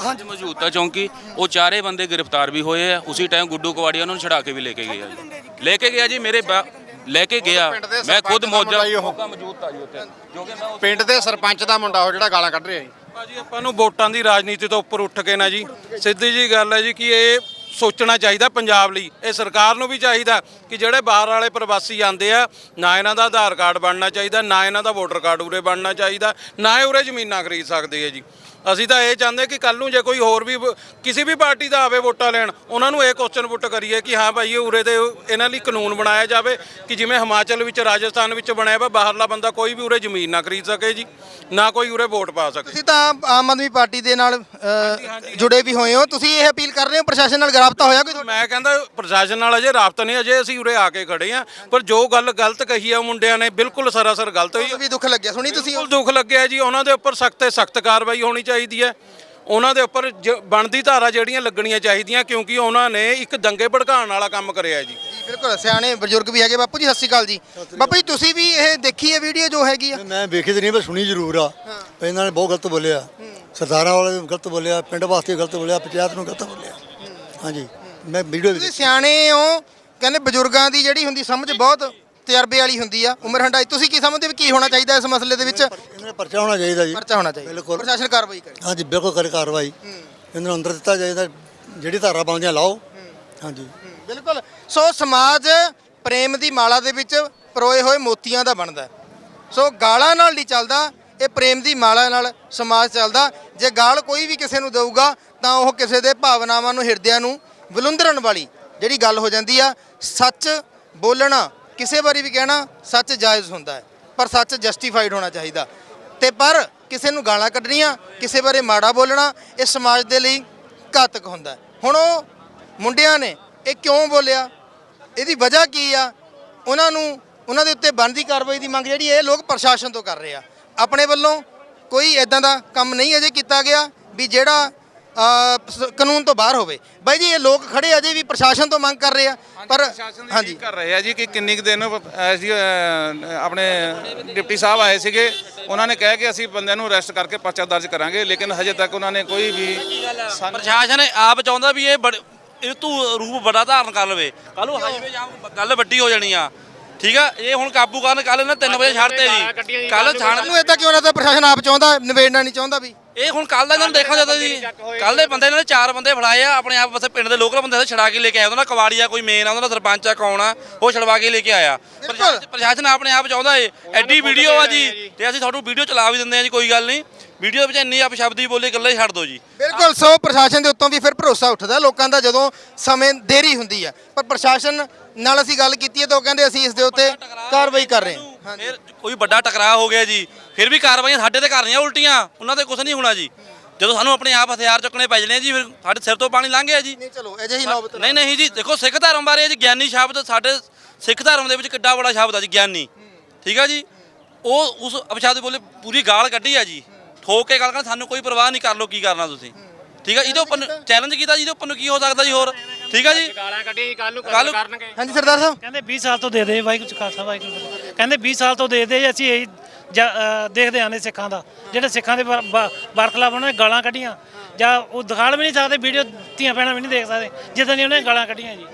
ਹਾਂਜੀ ਮੌਜੂਦਾ ਚੌਂਕੀ ਉਹ ਚਾਰੇ ਬੰਦੇ ਗ੍ਰਿਫਤਾਰ ਵੀ ਹੋਏ ਆ ਉਸੇ ਟਾਈਮ ਗੁੱਡੂ ਕਵਾੜੀਆ ਉਹਨਾਂ ਨੂੰ ਛੜਾ ਕੇ ਵੀ ਲੈ ਕੇ ਗਿਆ ਜੀ। ਲੈ ਕੇ ਗਿਆ ਜੀ ਮੇਰੇ ਬਾ- ਲੈ ਕੇ ਗਿਆ। ਮੈਂ ਖੁਦ ਮੌਜਾ ਮੌਕਾ ਮੌਜੂਦ ਤਾਂ ਜੀ ਉੱਥੇ ਜੋ ਕਿ ਮੈਂ ਪਿੰਡ ਦੇ ਸਰਪੰਚ ਦਾ ਮੁੰਡਾ ਉਹ ਜਿਹੜਾ ਗਾਲਾਂ ਕੱਢ ਰਿਹਾ ਜੀ। ਭਾਜੀ ਆਪਾਂ ਨੂੰ ਵੋਟਾਂ ਦੀ ਰਾਜਨੀਤੀ ਤੋਂ ਉੱਪਰ ਉੱਠ ਕੇ ਨਾ ਜੀ। ਸਿੱਧੀ ਜੀ ਗੱਲ ਹੈ ਜੀ ਕਿ ਇਹ ਸੋਚਣਾ ਚਾਹੀਦਾ ਪੰਜਾਬ ਲਈ। ਇਹ ਸਰਕਾਰ ਨੂੰ ਵੀ ਚਾਹੀਦਾ ਕਿ ਜਿਹੜੇ ਬਾਹਰ ਵਾਲੇ ਪ੍ਰਵਾਸੀ ਆਉਂਦੇ ਆ ਨਾ ਇਹਨਾਂ ਦਾ ਆਧਾਰ ਕਾਰਡ ਬਣਨਾ ਚਾਹੀਦਾ ਨਾ ਇਹਨਾਂ ਦਾ ਵੋਟਰ ਕਾਰਡ ਉਰੇ ਬਣਨਾ ਚਾਹੀਦਾ ਨਾ ਇਹ ਉਰੇ ਜ਼ਮੀਨਾਂ ਖਰੀਦ ਸਕਦੇ ਆ ਜੀ। ਅਸੀਂ ਤਾਂ ਇਹ ਚਾਹੁੰਦੇ ਕਿ ਕੱਲ ਨੂੰ ਜੇ ਕੋਈ ਹੋਰ ਵੀ ਕਿਸੇ ਵੀ ਪਾਰਟੀ ਦਾ ਆਵੇ ਵੋਟਾਂ ਲੈਣ ਉਹਨਾਂ ਨੂੰ ਇਹ ਕੁਐਸਚਨ ਪੁੱਟ ਕਰੀਏ ਕਿ ਹਾਂ ਭਾਈ ਇਹ ਉਰੇ ਦੇ ਇਹਨਾਂ ਲਈ ਕਾਨੂੰਨ ਬਣਾਇਆ ਜਾਵੇ ਕਿ ਜਿਵੇਂ ਹਿਮਾਚਲ ਵਿੱਚ ਰਾਜਸਥਾਨ ਵਿੱਚ ਬਣਿਆ ਵਾ ਬਾਹਰਲਾ ਬੰਦਾ ਕੋਈ ਵੀ ਉਰੇ ਜ਼ਮੀਨ ਨਾ ਖਰੀਦ ਸਕੇ ਜੀ ਨਾ ਕੋਈ ਉਰੇ ਵੋਟ ਪਾ ਸਕੇ। ਤੁਸੀਂ ਤਾਂ ਆਮ ਆਦਮੀ ਪਾਰਟੀ ਦੇ ਨਾਲ ਜੁੜੇ ਵੀ ਹੋਏ ਹੋ। ਤੁਸੀਂ ਇਹ ਅਪੀਲ ਕਰ ਰਹੇ ਹੋ ਪ੍ਰਸ਼ਾਸਨ ਨਾਲ ਰਾਬਤਾ ਹੋਇਆ ਕੋਈ ਤੁਹਾਡਾ? ਮੈਂ ਕਹਿੰਦਾ ਪ੍ਰਸ਼ਾਸਨ ਨਾਲ ਅਜੇ ਰਾਬਤਾ ਨਹੀਂ ਅਜੇ ਅਸੀਂ ਉਰੇ ਆ ਕੇ ਖੜੇ ਆ ਪਰ ਜੋ ਗੱਲ ਗਲਤ ਕਹੀ ਆ ਮੁੰਡਿਆਂ ਨੇ ਬਿਲਕੁਲ ਸਰਾਸਰ ਗਲਤ ਹੋਈ ਵੀ ਦੁੱਖ ਲੱਗਿਆ? ਸੁਣੀ ਤੁਸੀਂ ਬਿਲਕੁਲ ਦੁੱਖ ਲੱਗਿਆ ਜੀ। ਉਹਨਾਂ ਦੇ ਉੱਪਰ ਸਖਤ ਤੇ ਸਖਤ ਕਾਰਵਾਈ ਹੋਣੀ ਚਾਹੀਦੀ ਹੈ। ਉਹਨਾਂ ਦੇ ਉੱਪਰ ਜ- ਬਣਦੀ ਧਾਰਾ ਜਿਹੜੀਆਂ ਲੱਗਣੀਆਂ ਚਾਹੀਦੀਆਂ ਕਿਉਂਕਿ ਉਹਨਾਂ ਨੇ ਇੱਕ ਦੰਗੇ ਭੜਕਾਉਣ ਵਾਲਾ ਕੰਮ ਕਰਿਆ ਜੀ। ਜੀ ਬਿਲਕੁਲ। ਸਿਆਣੇ ਬਜ਼ੁਰਗ ਵੀ ਹੈਗੇ। ਬਾਪੂ ਜੀ ਸਤਿ ਸ਼੍ਰੀ ਅਕਾਲ ਜੀ। ਬਾਪੂ ਜੀ ਤੁਸੀਂ ਵੀ ਇਹ ਦੇਖੀ ਹੈ ਵੀਡੀਓ ਜੋ ਹੈਗੀ ਆ? ਮੈਂ ਵੇਖੀ ਤੇ ਨਹੀਂ ਪਰ ਸੁਣੀ ਜ਼ਰੂਰ ਆ। ਪਰ ਇਹਨਾਂ ਨੇ ਬਹੁਤ ਗਲਤ ਬੋਲਿਆ। ਸਰਦਾਰਾਂ ਵਾਲੇ ਨੂੰ ਗਲਤ ਬੋਲਿਆ ਪਿੰਡ ਵਾਸਤੇ ਗਲਤ ਬੋਲਿਆ ਪੰਚਾਇਤ ਨੂੰ ਗਲਤ ਬੋਲਿਆ। ਹਾਂਜੀ। ਮੈਂ ਵੀਡੀਓ ਤੁਸੀਂ ਸਿਆਣੇ ਹੋ ਕਹਿੰਦੇ ਬਜ਼ੁਰਗਾਂ ਦੀ ਜਿਹੜੀ ਹੁੰਦੀ ਸਮਝ ਬਹੁਤ ਤਜਰਬੇ ਵਾਲੀ ਹੁੰਦੀ ਆ। ਉਮਰ ਹੰਡਾਈ ਤੁਸੀਂ ਕੀ ਸਮਝਦੇ ਵੀ ਕੀ ਹੋਣਾ ਚਾਹੀਦਾ ਇਸ ਮਸਲੇ ਦੇ ਵਿੱਚ? ਇਹਨਾਂ ਪਰਚਾ ਹੋਣਾ ਚਾਹੀਦਾ ਜੀ। ਪਰਚਾ ਹੋਣਾ ਚਾਹੀਦਾ। ਬਿਲਕੁਲ। ਪ੍ਰਸ਼ਾਸਨ ਕਾਰਵਾਈ ਕਰੇ। ਹਾਂਜੀ ਬਿਲਕੁਲ ਕਰੇ ਕਾਰਵਾਈ। ਇਹਨਾਂ ਨੂੰ ਅੰਦਰ ਦਿੱਤਾ ਚਾਹੀਦਾ ਜਿਹੜੀ ਧਾਰਾ ਪਾਉਂਦੀਆਂ ਲਾਓ। ਹਾਂਜੀ। ਬਿਲਕੁਲ। ਸੋ ਸਮਾਜ ਪ੍ਰੇਮ ਦੀ ਮਾਲਾ ਦੇ ਵਿੱਚ ਪਰੋਏ ਹੋਏ ਮੋਤੀਆਂ ਦਾ ਬਣਦਾ। ਹੈ। ਸੋ ਗਾਲਾਂ ਨਾਲ ਨਹੀਂ ਚੱਲਦਾ ਇਹ ਪ੍ਰੇਮ ਦੀ ਮਾਲਾ ਨਾਲ ਸਮਾਜ ਚੱਲਦਾ। ਜੇ ਗਾਲ ਕੋਈ ਵੀ ਕਿਸੇ ਨੂੰ ਦੇਊਗਾ, ਤਾਂ ਉਹ ਕਿਸੇ ਦੇ ਭਾਵਨਾਵਾਂ ਨੂੰ, ਹਿਰਦਿਆਂ ਨੂੰ ਵਿਲੁੰਦਰਨ ਵਾਲੀ ਜਿਹੜੀ ਗੱਲ ਹੋ ਜਾਂਦੀ ਆ, ਸੱਚ ਬੋਲਣਾ, ਕਿਸੇ ਵਾਰੀ ਵੀ ਕਹਿਣਾ, ਸੱਚ ਜਾਇਜ਼ ਹੁੰਦਾ ਹੈ, ਪਰ ਸੱਚ ਜਸਟੀਫਾਈਡ ਹੋਣਾ ਚਾਹੀਦਾ। ਤੇ ਪਰ ਕਿਸੇ ਨੂੰ ਗਾਲਾਂ ਕੱਢਣੀਆਂ, ਕਿਸੇ ਬਾਰੇ ਮਾੜਾ ਬੋਲਣਾ, ਇਹ ਸਮਾਜ ਦੇ ਲਈ ਘਾਤਕ ਹੁੰਦਾ ਹੁਣ ਉਹ ਮੁੰਡਿਆਂ ਨੇ ਇਹ ਕਿਉਂ ਬੋਲਿਆ? ਇਹਦੀ ਵਜ੍ਹਾ ਕੀ ਆ? ਉਹਨਾਂ ਨੂੰ, ਉਹਨਾਂ ਦੇ ਉੱਤੇ ਬਣਦੀ ਕਾਰਵਾਈ ਦੀ ਮੰਗ ਜਿਹੜੀ ਇਹ ਲੋਕ ਪ੍ਰਸ਼ਾਸਨ ਤੋਂ ਕਰ ਰਹੇ ਆ। ਆਪਣੇ ਵੱਲੋਂ ਕੋਈ ਐਦਾਂ ਦਾ ਕੰਮ ਨਹੀਂ ਅਜੇ ਕੀਤਾ ਗਿਆ ਵੀ ਜਿਹੜਾ ਕਾਨੂੰਨ ਤੋਂ ਬਾਹਰ ਹੋਵੇ। ਬਾਈ ਜੀ ਇਹ ਲੋਕ ਖੜੇ ਅਜੇ ਵੀ ਪ੍ਰਸ਼ਾਸਨ ਤੋਂ ਮੰਗ ਕਰ ਰਹੇ ਆ ਪਰ ਪ੍ਰਸ਼ਾਸਨ ਦੀ ਕੀ ਕਰ ਰਹੇ ਆ ਜੀ ਕਿ ਕਿੰਨੀ ਕੁ ਦਿਨ ਐਸੀ ਆਪਣੇ ਡਿਪਟੀ ਸਾਹਿਬ ਆਏ ਸੀਗੇ ਉਹਨਾਂ ਨੇ ਕਹਿ ਕੇ ਅਸੀਂ ਬੰਦਿਆਂ ਨੂੰ ਅਰੈਸਟ ਕਰਕੇ ਪਰਚਾ ਦਰਜ ਕਰਾਂਗੇ ਲੇਕਿਨ ਹਜੇ ਤੱਕ ਉਹਨਾਂ ਨੇ ਕੋਈ ਵੀ ਸਾਨੂੰ ਪ੍ਰਸ਼ਾਸਨ ਆਪ ਚਾਹੁੰਦਾ ਵੀ ਇਹ ਬੜ- ਇਹ ਤੂੰ ਰੂਪ ਬੜਾ ਧਾਰਨ ਕਰ ਲਵੇ। ਕੱਲ ਨੂੰ ਹਾਈਵੇ ਜਾਮ ਗੱਲ ਵੱਡੀ ਹੋ ਜਾਣੀ ਆ। ਠੀਕ ਆ ਇਹ ਹੁਣ ਕਾਬੂ ਕਰਨ ਕੱਲ ਇਹਨਾਂ 3 ਵਜੇ ਛੱਡਤੇ ਜੀ। ਕੱਲ ਥਾਣੇ ਤੁਹਾਨੂੰ ਇਦਾਂ ਕਿਉਂ ਲੱਗਦਾ ਪ੍ਰਸ਼ਾਸਨ ਆਪ ਚਾਹੁੰਦਾ ਨਿਬੇੜਨਾ ਨਹੀਂ ਚਾਹੁੰਦਾ ਵੀ। ਇਹ ਹੁਣ ਕੱਲ ਦਾ ਇਹਨਾਂ ਨੂੰ ਦੇਖਣਾ ਚਾਹੀਦਾ ਜੀ। ਕੱਲ ਦੇ ਬੰਦੇ ਇਹਨਾਂ ਨੇ ਚਾਰ ਬੰਦੇ ਫੜਾਏ ਆ ਆਪਣੇ ਆਪ ਬਸ ਪਿੰਡ ਦੇ ਲੋਕਲ ਬੰਦੇ ਸੀ ਛੜਾ ਕੇ ਲੈ ਕੇ ਆਇਆ ਉਹਨਾਂ ਦਾ ਕਵਾੜੀ ਆ ਕੋਈ ਮੇਨ ਆ ਉਹਨਾਂ ਦਾ ਸਰਪੰਚ ਆ ਕੌਣ ਆ ਉਹ ਛੜਵਾ ਕੇ ਲੈ ਕੇ ਆਇਆ। ਪ੍ਰਸ਼ਾਸਨ ਪ੍ਰਸ਼ਾਸਨ ਆਪਣੇ ਆਪ ਚਾਹੁੰਦਾ ਏ। ਐਡੀ ਵੀਡੀਓ ਆ ਜੀ। ਤੇ ਅਸੀਂ ਤੁਹਾਨੂੰ ਵੀਡੀਓ ਚਲਾ ਵੀ ਦਿੰਦੇ ਆ ਜੀ ਕੋਈ ਗੱਲ ਨਹੀਂ। ਵੀਡੀਓ ਵਿੱਚ ਇੰਨੀ ਆਪ ਸ਼ਬਦ ਹੀ ਬੋਲੇ ਗੱਲਾਂ ਹੀ ਛੱਡ ਦਿਓ ਜੀ। ਬਿਲਕੁਲ ਸੋ ਪ੍ਰਸ਼ਾਸਨ ਦੇ ਉੱਤੋਂ ਵੀ ਫਿਰ ਭਰੋਸਾ ਉੱਠਦਾ ਲੋਕਾਂ ਦਾ ਜਦੋਂ ਸਮੇਂ ਦੇਰੀ ਹੁੰਦੀ ਹੈ। ਪਰ ਪ੍ਰਸ਼ਾਸਨ ਨਾਲ ਅਸੀਂ ਗੱਲ ਕੀਤੀ ਹੈ ਤਾਂ ਉਹ ਕਹਿੰਦੇ ਅਸੀਂ ਇਸ ਦੇ ਉੱਤੇ ਕਾਰਵਾਈ ਕਰ ਰਹੇ ਹਾਂ। ਫਿਰ ਕੋਈ ਵੱਡਾ ਟਕਰਾਅ ਹੋ ਗਿਆ ਜੀ। ਫਿਰ ਵੀ ਕਾਰਵਾਈਆਂ ਸਾਡੇ ਤੇ ਕਰ ਰਹੀਆਂ ਉਲਟੀਆਂ ਉਹਨਾਂ ਤੇ ਕੁਝ ਨਹੀਂ ਹੋਣਾ ਜੀ। ਜਦੋਂ ਸਾਨੂੰ ਆਪਣੇ ਆਪ ਹਥਿਆਰ ਚੁੱਕਣੇ ਪੈ ਜਣੇ ਜੀ ਫਿਰ ਸਾਡੇ ਸਿਰ ਤੋਂ ਪਾਣੀ ਲੰਘ ਗਿਆ ਜੀ। ਨਹੀਂ ਚਲੋ ਅਜਿਹੀ ਨੌਬਤ ਨਹੀਂ ਨਹੀਂ ਜੀ ਦੇਖੋ ਸਿੱਖ ਧਰਮ ਬਾਰੇ ਜੀ ਗਿਆਨੀ ਸ਼ਬਦ ਸਾਡੇ ਸਿੱਖ ਧਰਮ ਦੇ ਵਿੱਚ ਕਿੱਡਾ ਬੜਾ ਸ਼ਬਦ ਆ ਜੀ ਗਿਆਨੀ। ਠੀਕ ਆ ਜੀ? ਉਹ ਉਸ ਅਪਸ਼ਬਦ ਬੋਲੇ ਪੂਰੀ ਗਾਲ ਕੱਢੀ ਆ ਜੀ। ਠੋਕ ਕੇ ਗੱਲ ਕਰ ਸਾਨੂੰ ਕੋਈ ਪਰਵਾਹ ਨਹੀਂ ਕਰ ਲੋ ਕੀ ਕਰਨਾ ਤੁਸੀਂ। ਠੀਕ ਆ ਇਹਦੇ ਉੱਪਰ ਚੈਲੰਜ ਕੀਤਾ ਜੀ ਇਹਦੇ ਉੱਪਰ ਨੂੰ ਕੀ ਹੋ ਸਕਦਾ ਜੀ ਹੋਰ? ਠੀਕ ਆ ਜੀ? ਗਾਲਾਂ ਕੱਢੀ ਕੱਲ ਨੂੰ ਕੱਲ੍ਹ- ਕਰਨਗੇ। ਹਾਂਜੀ ਸਰਦਾਰ ਸਾਹਿਬ। ਕਹਿੰਦੇ 20 ਸਾਲ ਤੋਂ ਦੇ ਦੇ ਵਾਹਿਗੁਰੂ ਜੀ ਖਾਲਸਾ ਵਾਹਿਗੁਰੂ ਜੀ ਕੀ ਫਤਿਹ। ਕਹਿੰਦੇ 20 ਸਾਲ ਤੋਂ ਦੇ ਦੇ ਅਸੀਂ ਇਹੀ ਜਾਂ, ਅ, ਦੇਖਦੇ ਆਨੇ ਸਿੱਖਾਂ ਦਾ। ਜਿਹੜੇ ਸਿੱਖਾਂ ਦੇ ਬਰਖਲਾਫ ਉਹਨਾਂ ਨੇ ਗਾਲਾਂ ਕੱਢੀਆਂ। ਜਾਂ ਉਹ ਦਿਖਾਲ ਵੀ ਨਹੀਂ ਸਕਦੇ ਵੀਡੀਓ ਧੀਆਂ ਭੈਣਾਂ ਵੀ ਨਹੀਂ ਦੇਖ ਸਕਦੇ ਜਿੱਦਾਂ ਦੀ ਉਹਨੇ ਗਾਲਾਂ ਕੱਢੀਆਂ ਜੀ।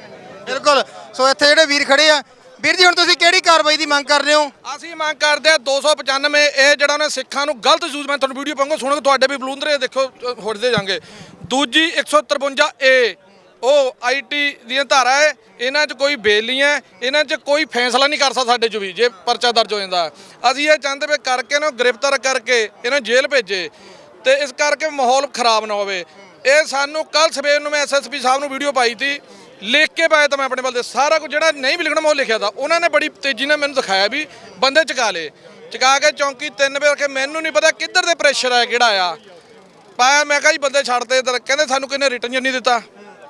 ਬਿਲਕੁਲ। ਸੋ ਇੱਥੇ ਜਿਹੜੇ ਵੀਰ ਖੜੇ ਆ ਵੀਰ ਜੀ ਹੁਣ ਤੁਸੀਂ ਕਿਹੜੀ ਕਾਰਵਾਈ ਦੀ ਮੰਗ ਕਰ ਰਹੇ ਹੋ? ਅਸੀਂ ਮੰਗ ਕਰਦੇ ਆ 295 ਇਹ ਜਿਹੜਾ ਉਹਨੇ ਸਿੱਖਾਂ ਨੂੰ ਗਲਤ ਯੂਜ਼ ਮੈਂ ਤੁਹਾਨੂੰ ਵੀਡੀਓ ਪਾਉਂਗਾ ਸੁਣੋ ਤੁਹਾਡੇ ਵੀ ਬਲੂੰਦਰੇ ਦੇਖੋ ਅ, ਹੁੜਦੇ ਜਾਣਗੇ। ਦੂਜੀ 153 ਏ ਉਹ ਆਈਟੀ ਦੀਆਂ ਧਾਰਾ ਹੈ ਇਹਨਾਂ 'ਚ ਕੋਈ ਬੇਲ ਨਹੀਂ ਹੈ ਇਹਨਾਂ 'ਚ ਕੋਈ ਫੈਸਲਾ ਨਹੀਂ ਕਰ ਸਕਦਾ ਸਾਡੇ 'ਚ ਵੀ ਜੇ ਪਰਚਾ ਦਰਜ ਹੋ ਜਾਂਦਾ। ਅਸੀਂ ਇਹ ਚਾਹੁੰਦੇ ਵੀ ਕਰਕੇ ਇਹਨੂੰ ਗ੍ਰਿਫਤਾਰ ਕਰਕੇ ਇਹਨਾਂ ਜੇਲ੍ਹ ਭੇਜੇ ਤੇ ਇਸ ਕਰਕੇ ਮਾਹੌਲ ਖਰਾਬ ਨਾ ਹੋਵੇ। ਇਹ ਸਾਨੂੰ ਕੱਲ ਸਵੇਰ ਨੂੰ ਮੈਂ ਐਸਐਸਪੀ ਸਾਹਿਬ ਨੂੰ ਵੀਡੀਓ ਪਾਈ ਸੀ ਲਿਖ ਕੇ ਪਾਇਆ ਤਾਂ ਮੈਂ ਆਪਣੇ ਵੱਲ ਦੇ ਸਾਰਾ ਕੁਝ ਜਿਹੜਾ ਨਹੀਂ ਵੀ ਲਿਖਣਾ ਮੈਂ ਉਹ ਲਿਖਿਆ ਤਾਂ ਉਹਨਾਂ ਨੇ ਬੜੀ ਤੇਜ਼ੀ ਨਾਲ ਮੈਨੂੰ ਦਿਖਾਇਆ ਵੀ ਬੰਦੇ ਚਕਾ ਲਏ। ਚਕਾ ਕੇ ਚੌਂਕੀ ਤਿੰਨ ਵਜੇ ਰੱਖੇ, ਮੈਨੂੰ ਨਹੀਂ ਪਤਾ ਕਿੱਧਰ ਦੇ ਪ੍ਰੈਸ਼ਰ ਆ ਕਿਹੜਾ ਆ ਪਾਇਆ, ਮੈਂ ਕਿਹਾ ਜੀ ਬੰਦੇ ਛੱਡਦੇ ਕਹਿੰਦੇ ਸਾਨੂੰ ਕਿਹਨੇ ਰਿਟਰਨ ਨਹੀਂ ਦਿੱਤਾ।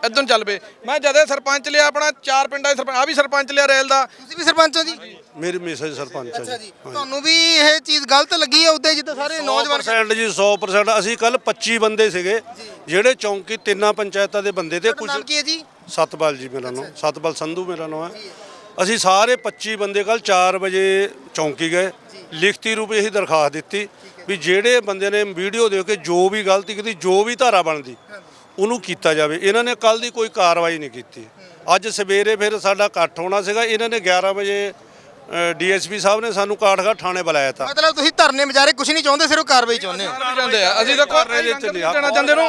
ਇਦੋਂ ਚੱਲ ਪਏ। ਮੈਂ ਜਦੇ ਸਰਪੰਚ ਲਿਆ ਆਪਣਾ ਚਾਰ ਪਿੰਡਾਂ ਦੇ ਸਰਪੰਚ ਆ ਵੀ ਸਰਪੰਚ ਲਿਆ ਰੈਲ ਦਾ। ਤੁਸੀਂ ਵੀ ਸਰਪੰਚ ਹੋ ਜੀ? ਮੇਰੀ ਮੈਸੇਜ ਸਰਪੰਚ ਹੈ ਅੱਛਾ ਜੀ। ਜੀ ਤੁਹਾਨੂੰ ਵੀ ਇਹ ਚੀਜ਼ ਗਲਤ ਲੱਗੀ ਹੈ ਉਦੋਂ ਜਿੱਦਾਂ ਸਾਰੇ ਨੌਜਵਾਨ 100% ਜੀ 100% ਅਸੀਂ ਕੱਲ 25 ਬੰਦੇ ਸੀਗੇ ਜਿਹੜੇ ਚੌਂਕੀ ਤਿੰਨਾਂ ਪੰਚਾਇਤਾਂ ਦੇ ਬੰਦੇ ਤੇ ਕੁਝ ਨਾਮ ਕੀ ਹੈ ਜੀ? ਸਤਪਾਲ ਜੀ ਮੇਰਾ ਨਾਮ। ਸਤਪਾਲ ਸੰਧੂ ਮੇਰਾ ਨਾਮ ਹੈ। ਅਸੀਂ ਸਾਰੇ 25 ਬੰਦੇ ਕੱਲ 4 ਵਜੇ ਚੌਂਕੀ ਗਏ। ਲਿਖਤੀ ਰੂਪ ਇਹੀ ਦਰਖਾਸਤ ਦਿੱਤੀ ਵੀ ਜਿਹੜੇ ਬੰਦੇ ਨੇ ਵੀਡੀਓ ਦੇ ਕੇ ਜੋ ਵੀ ਗਲਤੀ ਕੀਤੀ ਜੋ ਵੀ ਧਾਰਾ ਬਣਦੀ ਉਹਨੂੰ ਕੀਤਾ ਜਾਵੇ। ਇਹਨਾਂ ਨੇ ਕੱਲ ਦੀ ਕੋਈ ਕਾਰਵਾਈ ਨਹੀਂ ਕੀਤੀ। ਅੱਜ ਸਵੇਰੇ ਫਿਰ ਸਾਡਾ ਇਕੱਠ ਹੋਣਾ ਸੀਗਾ। ਇਹਨਾਂ ਨੇ 11 ਵਜੇ ਡੀਐਸਪੀ ਸਾਹਿਬ ਨੇ ਸਾਨੂੰ ਕਾਠਗੜ੍ਹ ਥਾਣੇ ਬੁਲਾਇਆ ਤਾ। ਮਤਲਬ ਤੁਸੀਂ ਧਰਨੇ ਮਜਾਰੇ ਕੁਝ ਨਹੀਂ ਚਾਹੁੰਦੇ ਸਿਰਫ ਕਾਰਵਾਈ ਚਾਹੁੰਦੇ ਹੋ? ਜਾਂਦੇ ਆ ਅਸੀਂ ਤਾਂ ਕੋਈ ਜਾਣਾ ਚਾਹੁੰਦੇ ਨੂੰ।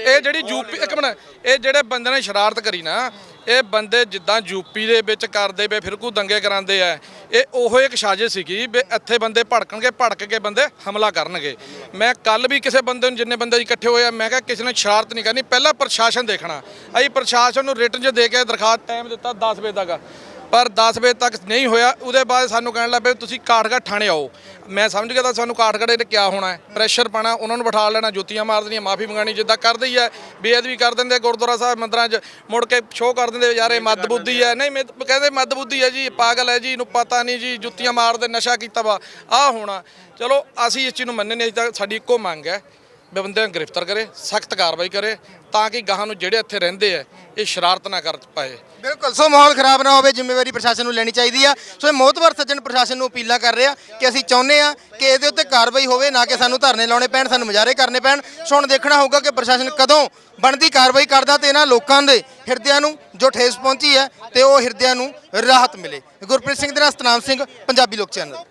ਇਹ ਜਿਹੜੀ ਯੂਪੀ ਇੱਕ ਮਿੰਟ। ਇਹ ਜਿਹੜੇ ਬੰਦੇ ਨੇ ਸ਼ਰਾਰਤ ਕਰੀ ਨਾ ਇਹ ਬੰਦੇ ਜਿੱਦਾਂ ਯੂਪੀ ਦੇ ਵਿੱਚ ਕਰਦੇ ਪਏ ਫਿਰਕੂ ਦੰਗੇ ਕਰਾਉਂਦੇ ਆ। ਇਹ ਉਹੋ ਇੱਕ ਸਾਜ਼ਿਸ਼ ਸੀਗੀ ਵੀ ਇੱਥੇ ਬੰਦੇ ਭੜਕਣਗੇ, ਭੜਕ ਕੇ ਬੰਦੇ ਹਮਲਾ ਕਰਨਗੇ। ਮੈਂ ਕੱਲ ਵੀ ਕਿਸੇ ਬੰਦੇ ਨੂੰ, ਜਿੰਨੇ ਬੰਦੇ ਇਕੱਠੇ ਹੋਏ ਆ, ਮੈਂ ਕਿਹਾ ਕਿਸੇ ਨੇ ਸ਼ਰਾਰਤ ਨਹੀਂ ਕਰਨੀ, ਪਹਿਲਾਂ ਪ੍ਰਸ਼ਾਸਨ ਦੇਖਣਾ। ਅਸੀਂ ਪ੍ਰਸ਼ਾਸਨ ਨੂੰ ਰਿਟਨ 'ਚ ਦੇ ਕੇ ਦਰਖਾਸਤ ਟਾਈਮ ਦਿੱਤਾ 10 ਵਜੇ ਤੱਕ। ਪਰ 10 ਵਜੇ ਤੱਕ ਨਹੀਂ ਹੋਇਆ, ਉਹਦੇ ਬਾਅਦ ਸਾਨੂੰ ਕਹਿਣ ਲੱਗ ਪਏ ਤੁਸੀਂ ਕਾਠਗੜ੍ਹ ਥਾਣੇ ਆਓ। ਮੈਂ ਸਮਝ ਗਿਆ ਤਾਂ ਸਾਨੂੰ ਕਾਠਗੜ੍ਹ ਤੇ ਕਿਆ ਹੋਣਾ ਹੈ। ਪ੍ਰੈਸ਼ਰ ਪਾਣਾ ਉਹਨਾਂ ਨੂੰ ਬਿਠਾ ਲੈਣਾ, ਜੁੱਤੀਆਂ ਮਾਰ ਦੇਣੀਆਂ, ਮਾਫੀ ਮੰਗਾਣੀ ਜਿੱਦਾਂ ਕਰਦੇ ਹੀ ਹੈ ਬੇਅਦਬੀ ਕਰ ਦਿੰਦੇ ਗੁਰਦੁਆਰਾ ਸਾਹਿਬ ਮੰਦਰਾਂ 'ਚ ਮੁੜ ਕੇ ਸ਼ੋਅ ਕਰ ਦਿੰਦੇ ਯਾਰ ਇਹ ਮੱਦ ਬੁੱਧੀ ਹੈ। ਨਹੀਂ, ਮੈਂ ਕਹਿੰਦੇ ਮੱਦ ਬੁੱਧੀ ਹੈ ਜੀ, ਪਾਗਲ ਹੈ ਜੀ, ਇਹਨੂੰ ਪਤਾ ਨਹੀਂ ਜੀ, ਜੁੱਤੀਆਂ ਮਾਰਦੇ ਨਸ਼ਾ ਕੀਤਾ ਵਾ। ਆ ਹੋਣਾ। ਚਲੋ, ਅਸੀਂ ਇਸ ਚੀਜ਼ ਨੂੰ ਮੰਨਣੇ ਨਹੀਂ ਅਸੀਂ ਤਾਂ ਸਾਡੀ ਇੱਕੋ ਮੰਗ ਹੈ, ਵੀ ਬੰਦਿਆਂ ਨੂੰ ਗ੍ਰਿਫਤਾਰ ਕਰੇ, ਸਖਤ ਕਾਰਵਾਈ ਕਰੇ, ਤਾਂ ਕਿ ਗਾਹਾਂ ਨੂੰ ਜਿਹੜੇ ਇੱਥੇ ਰਹਿੰਦੇ ਆ ਇਹ ਸ਼ਰਾਰਤ ਨਾ ਕਰ ਪਾਏ। ਬਿਲਕੁਲ, ਸੋ ਮਾਹੌਲ ਖਰਾਬ ਨਾ ਹੋਵੇ, ਜ਼ਿੰਮੇਵਾਰੀ ਪ੍ਰਸ਼ਾਸਨ ਨੂੰ ਲੈਣੀ ਚਾਹੀਦੀ ਆ। ਸੋ ਇਹ ਮੋਤਬਰ ਸੱਜਣ ਪ੍ਰਸ਼ਾਸਨ ਨੂੰ ਅਪੀਲਾਂ ਕਰ ਰਿਹਾ ਕਿ ਅਸੀਂ ਚਾਹੁੰਦੇ ਆ ਕਿ ਇਹਦੇ ਉੱਤੇ ਕਾਰਵਾਈ ਹੋਵੇ, ਨਾ ਕਿ ਸਾਨੂੰ ਧਰਨੇ ਲਾਉਣੇ ਪੈਣ, ਸਾਨੂੰ ਮੁਜ਼ਾਹਰੇ ਕਰਨੇ ਪੈਣ। ਸੋ ਹੁਣ ਦੇਖਣਾ ਹੋਊਗਾ ਕਿ ਪ੍ਰਸ਼ਾਸਨ ਕਦੋਂ ਬਣਦੀ ਕਾਰਵਾਈ ਕਰਦਾ ਤੇ ਇਹਨਾਂ ਲੋਕਾਂ ਦੇ ਹਿਰਦਿਆਂ ਨੂੰ ਜੋ ਠੇਸ ਪਹੁੰਚੀ ਹੈ ਤੇ ਉਹ ਹਿਰਦਿਆਂ ਨੂੰ ਰਾਹਤ ਮਿਲੇ। ਗੁਰਪ੍ਰੀਤ ਸਿੰਘ ਦੇ ਨਾਲ ਸਤਨਾਮ ਸਿੰਘ, ਪੰਜਾਬੀ ਲੋਕ ਚੈਨਲ।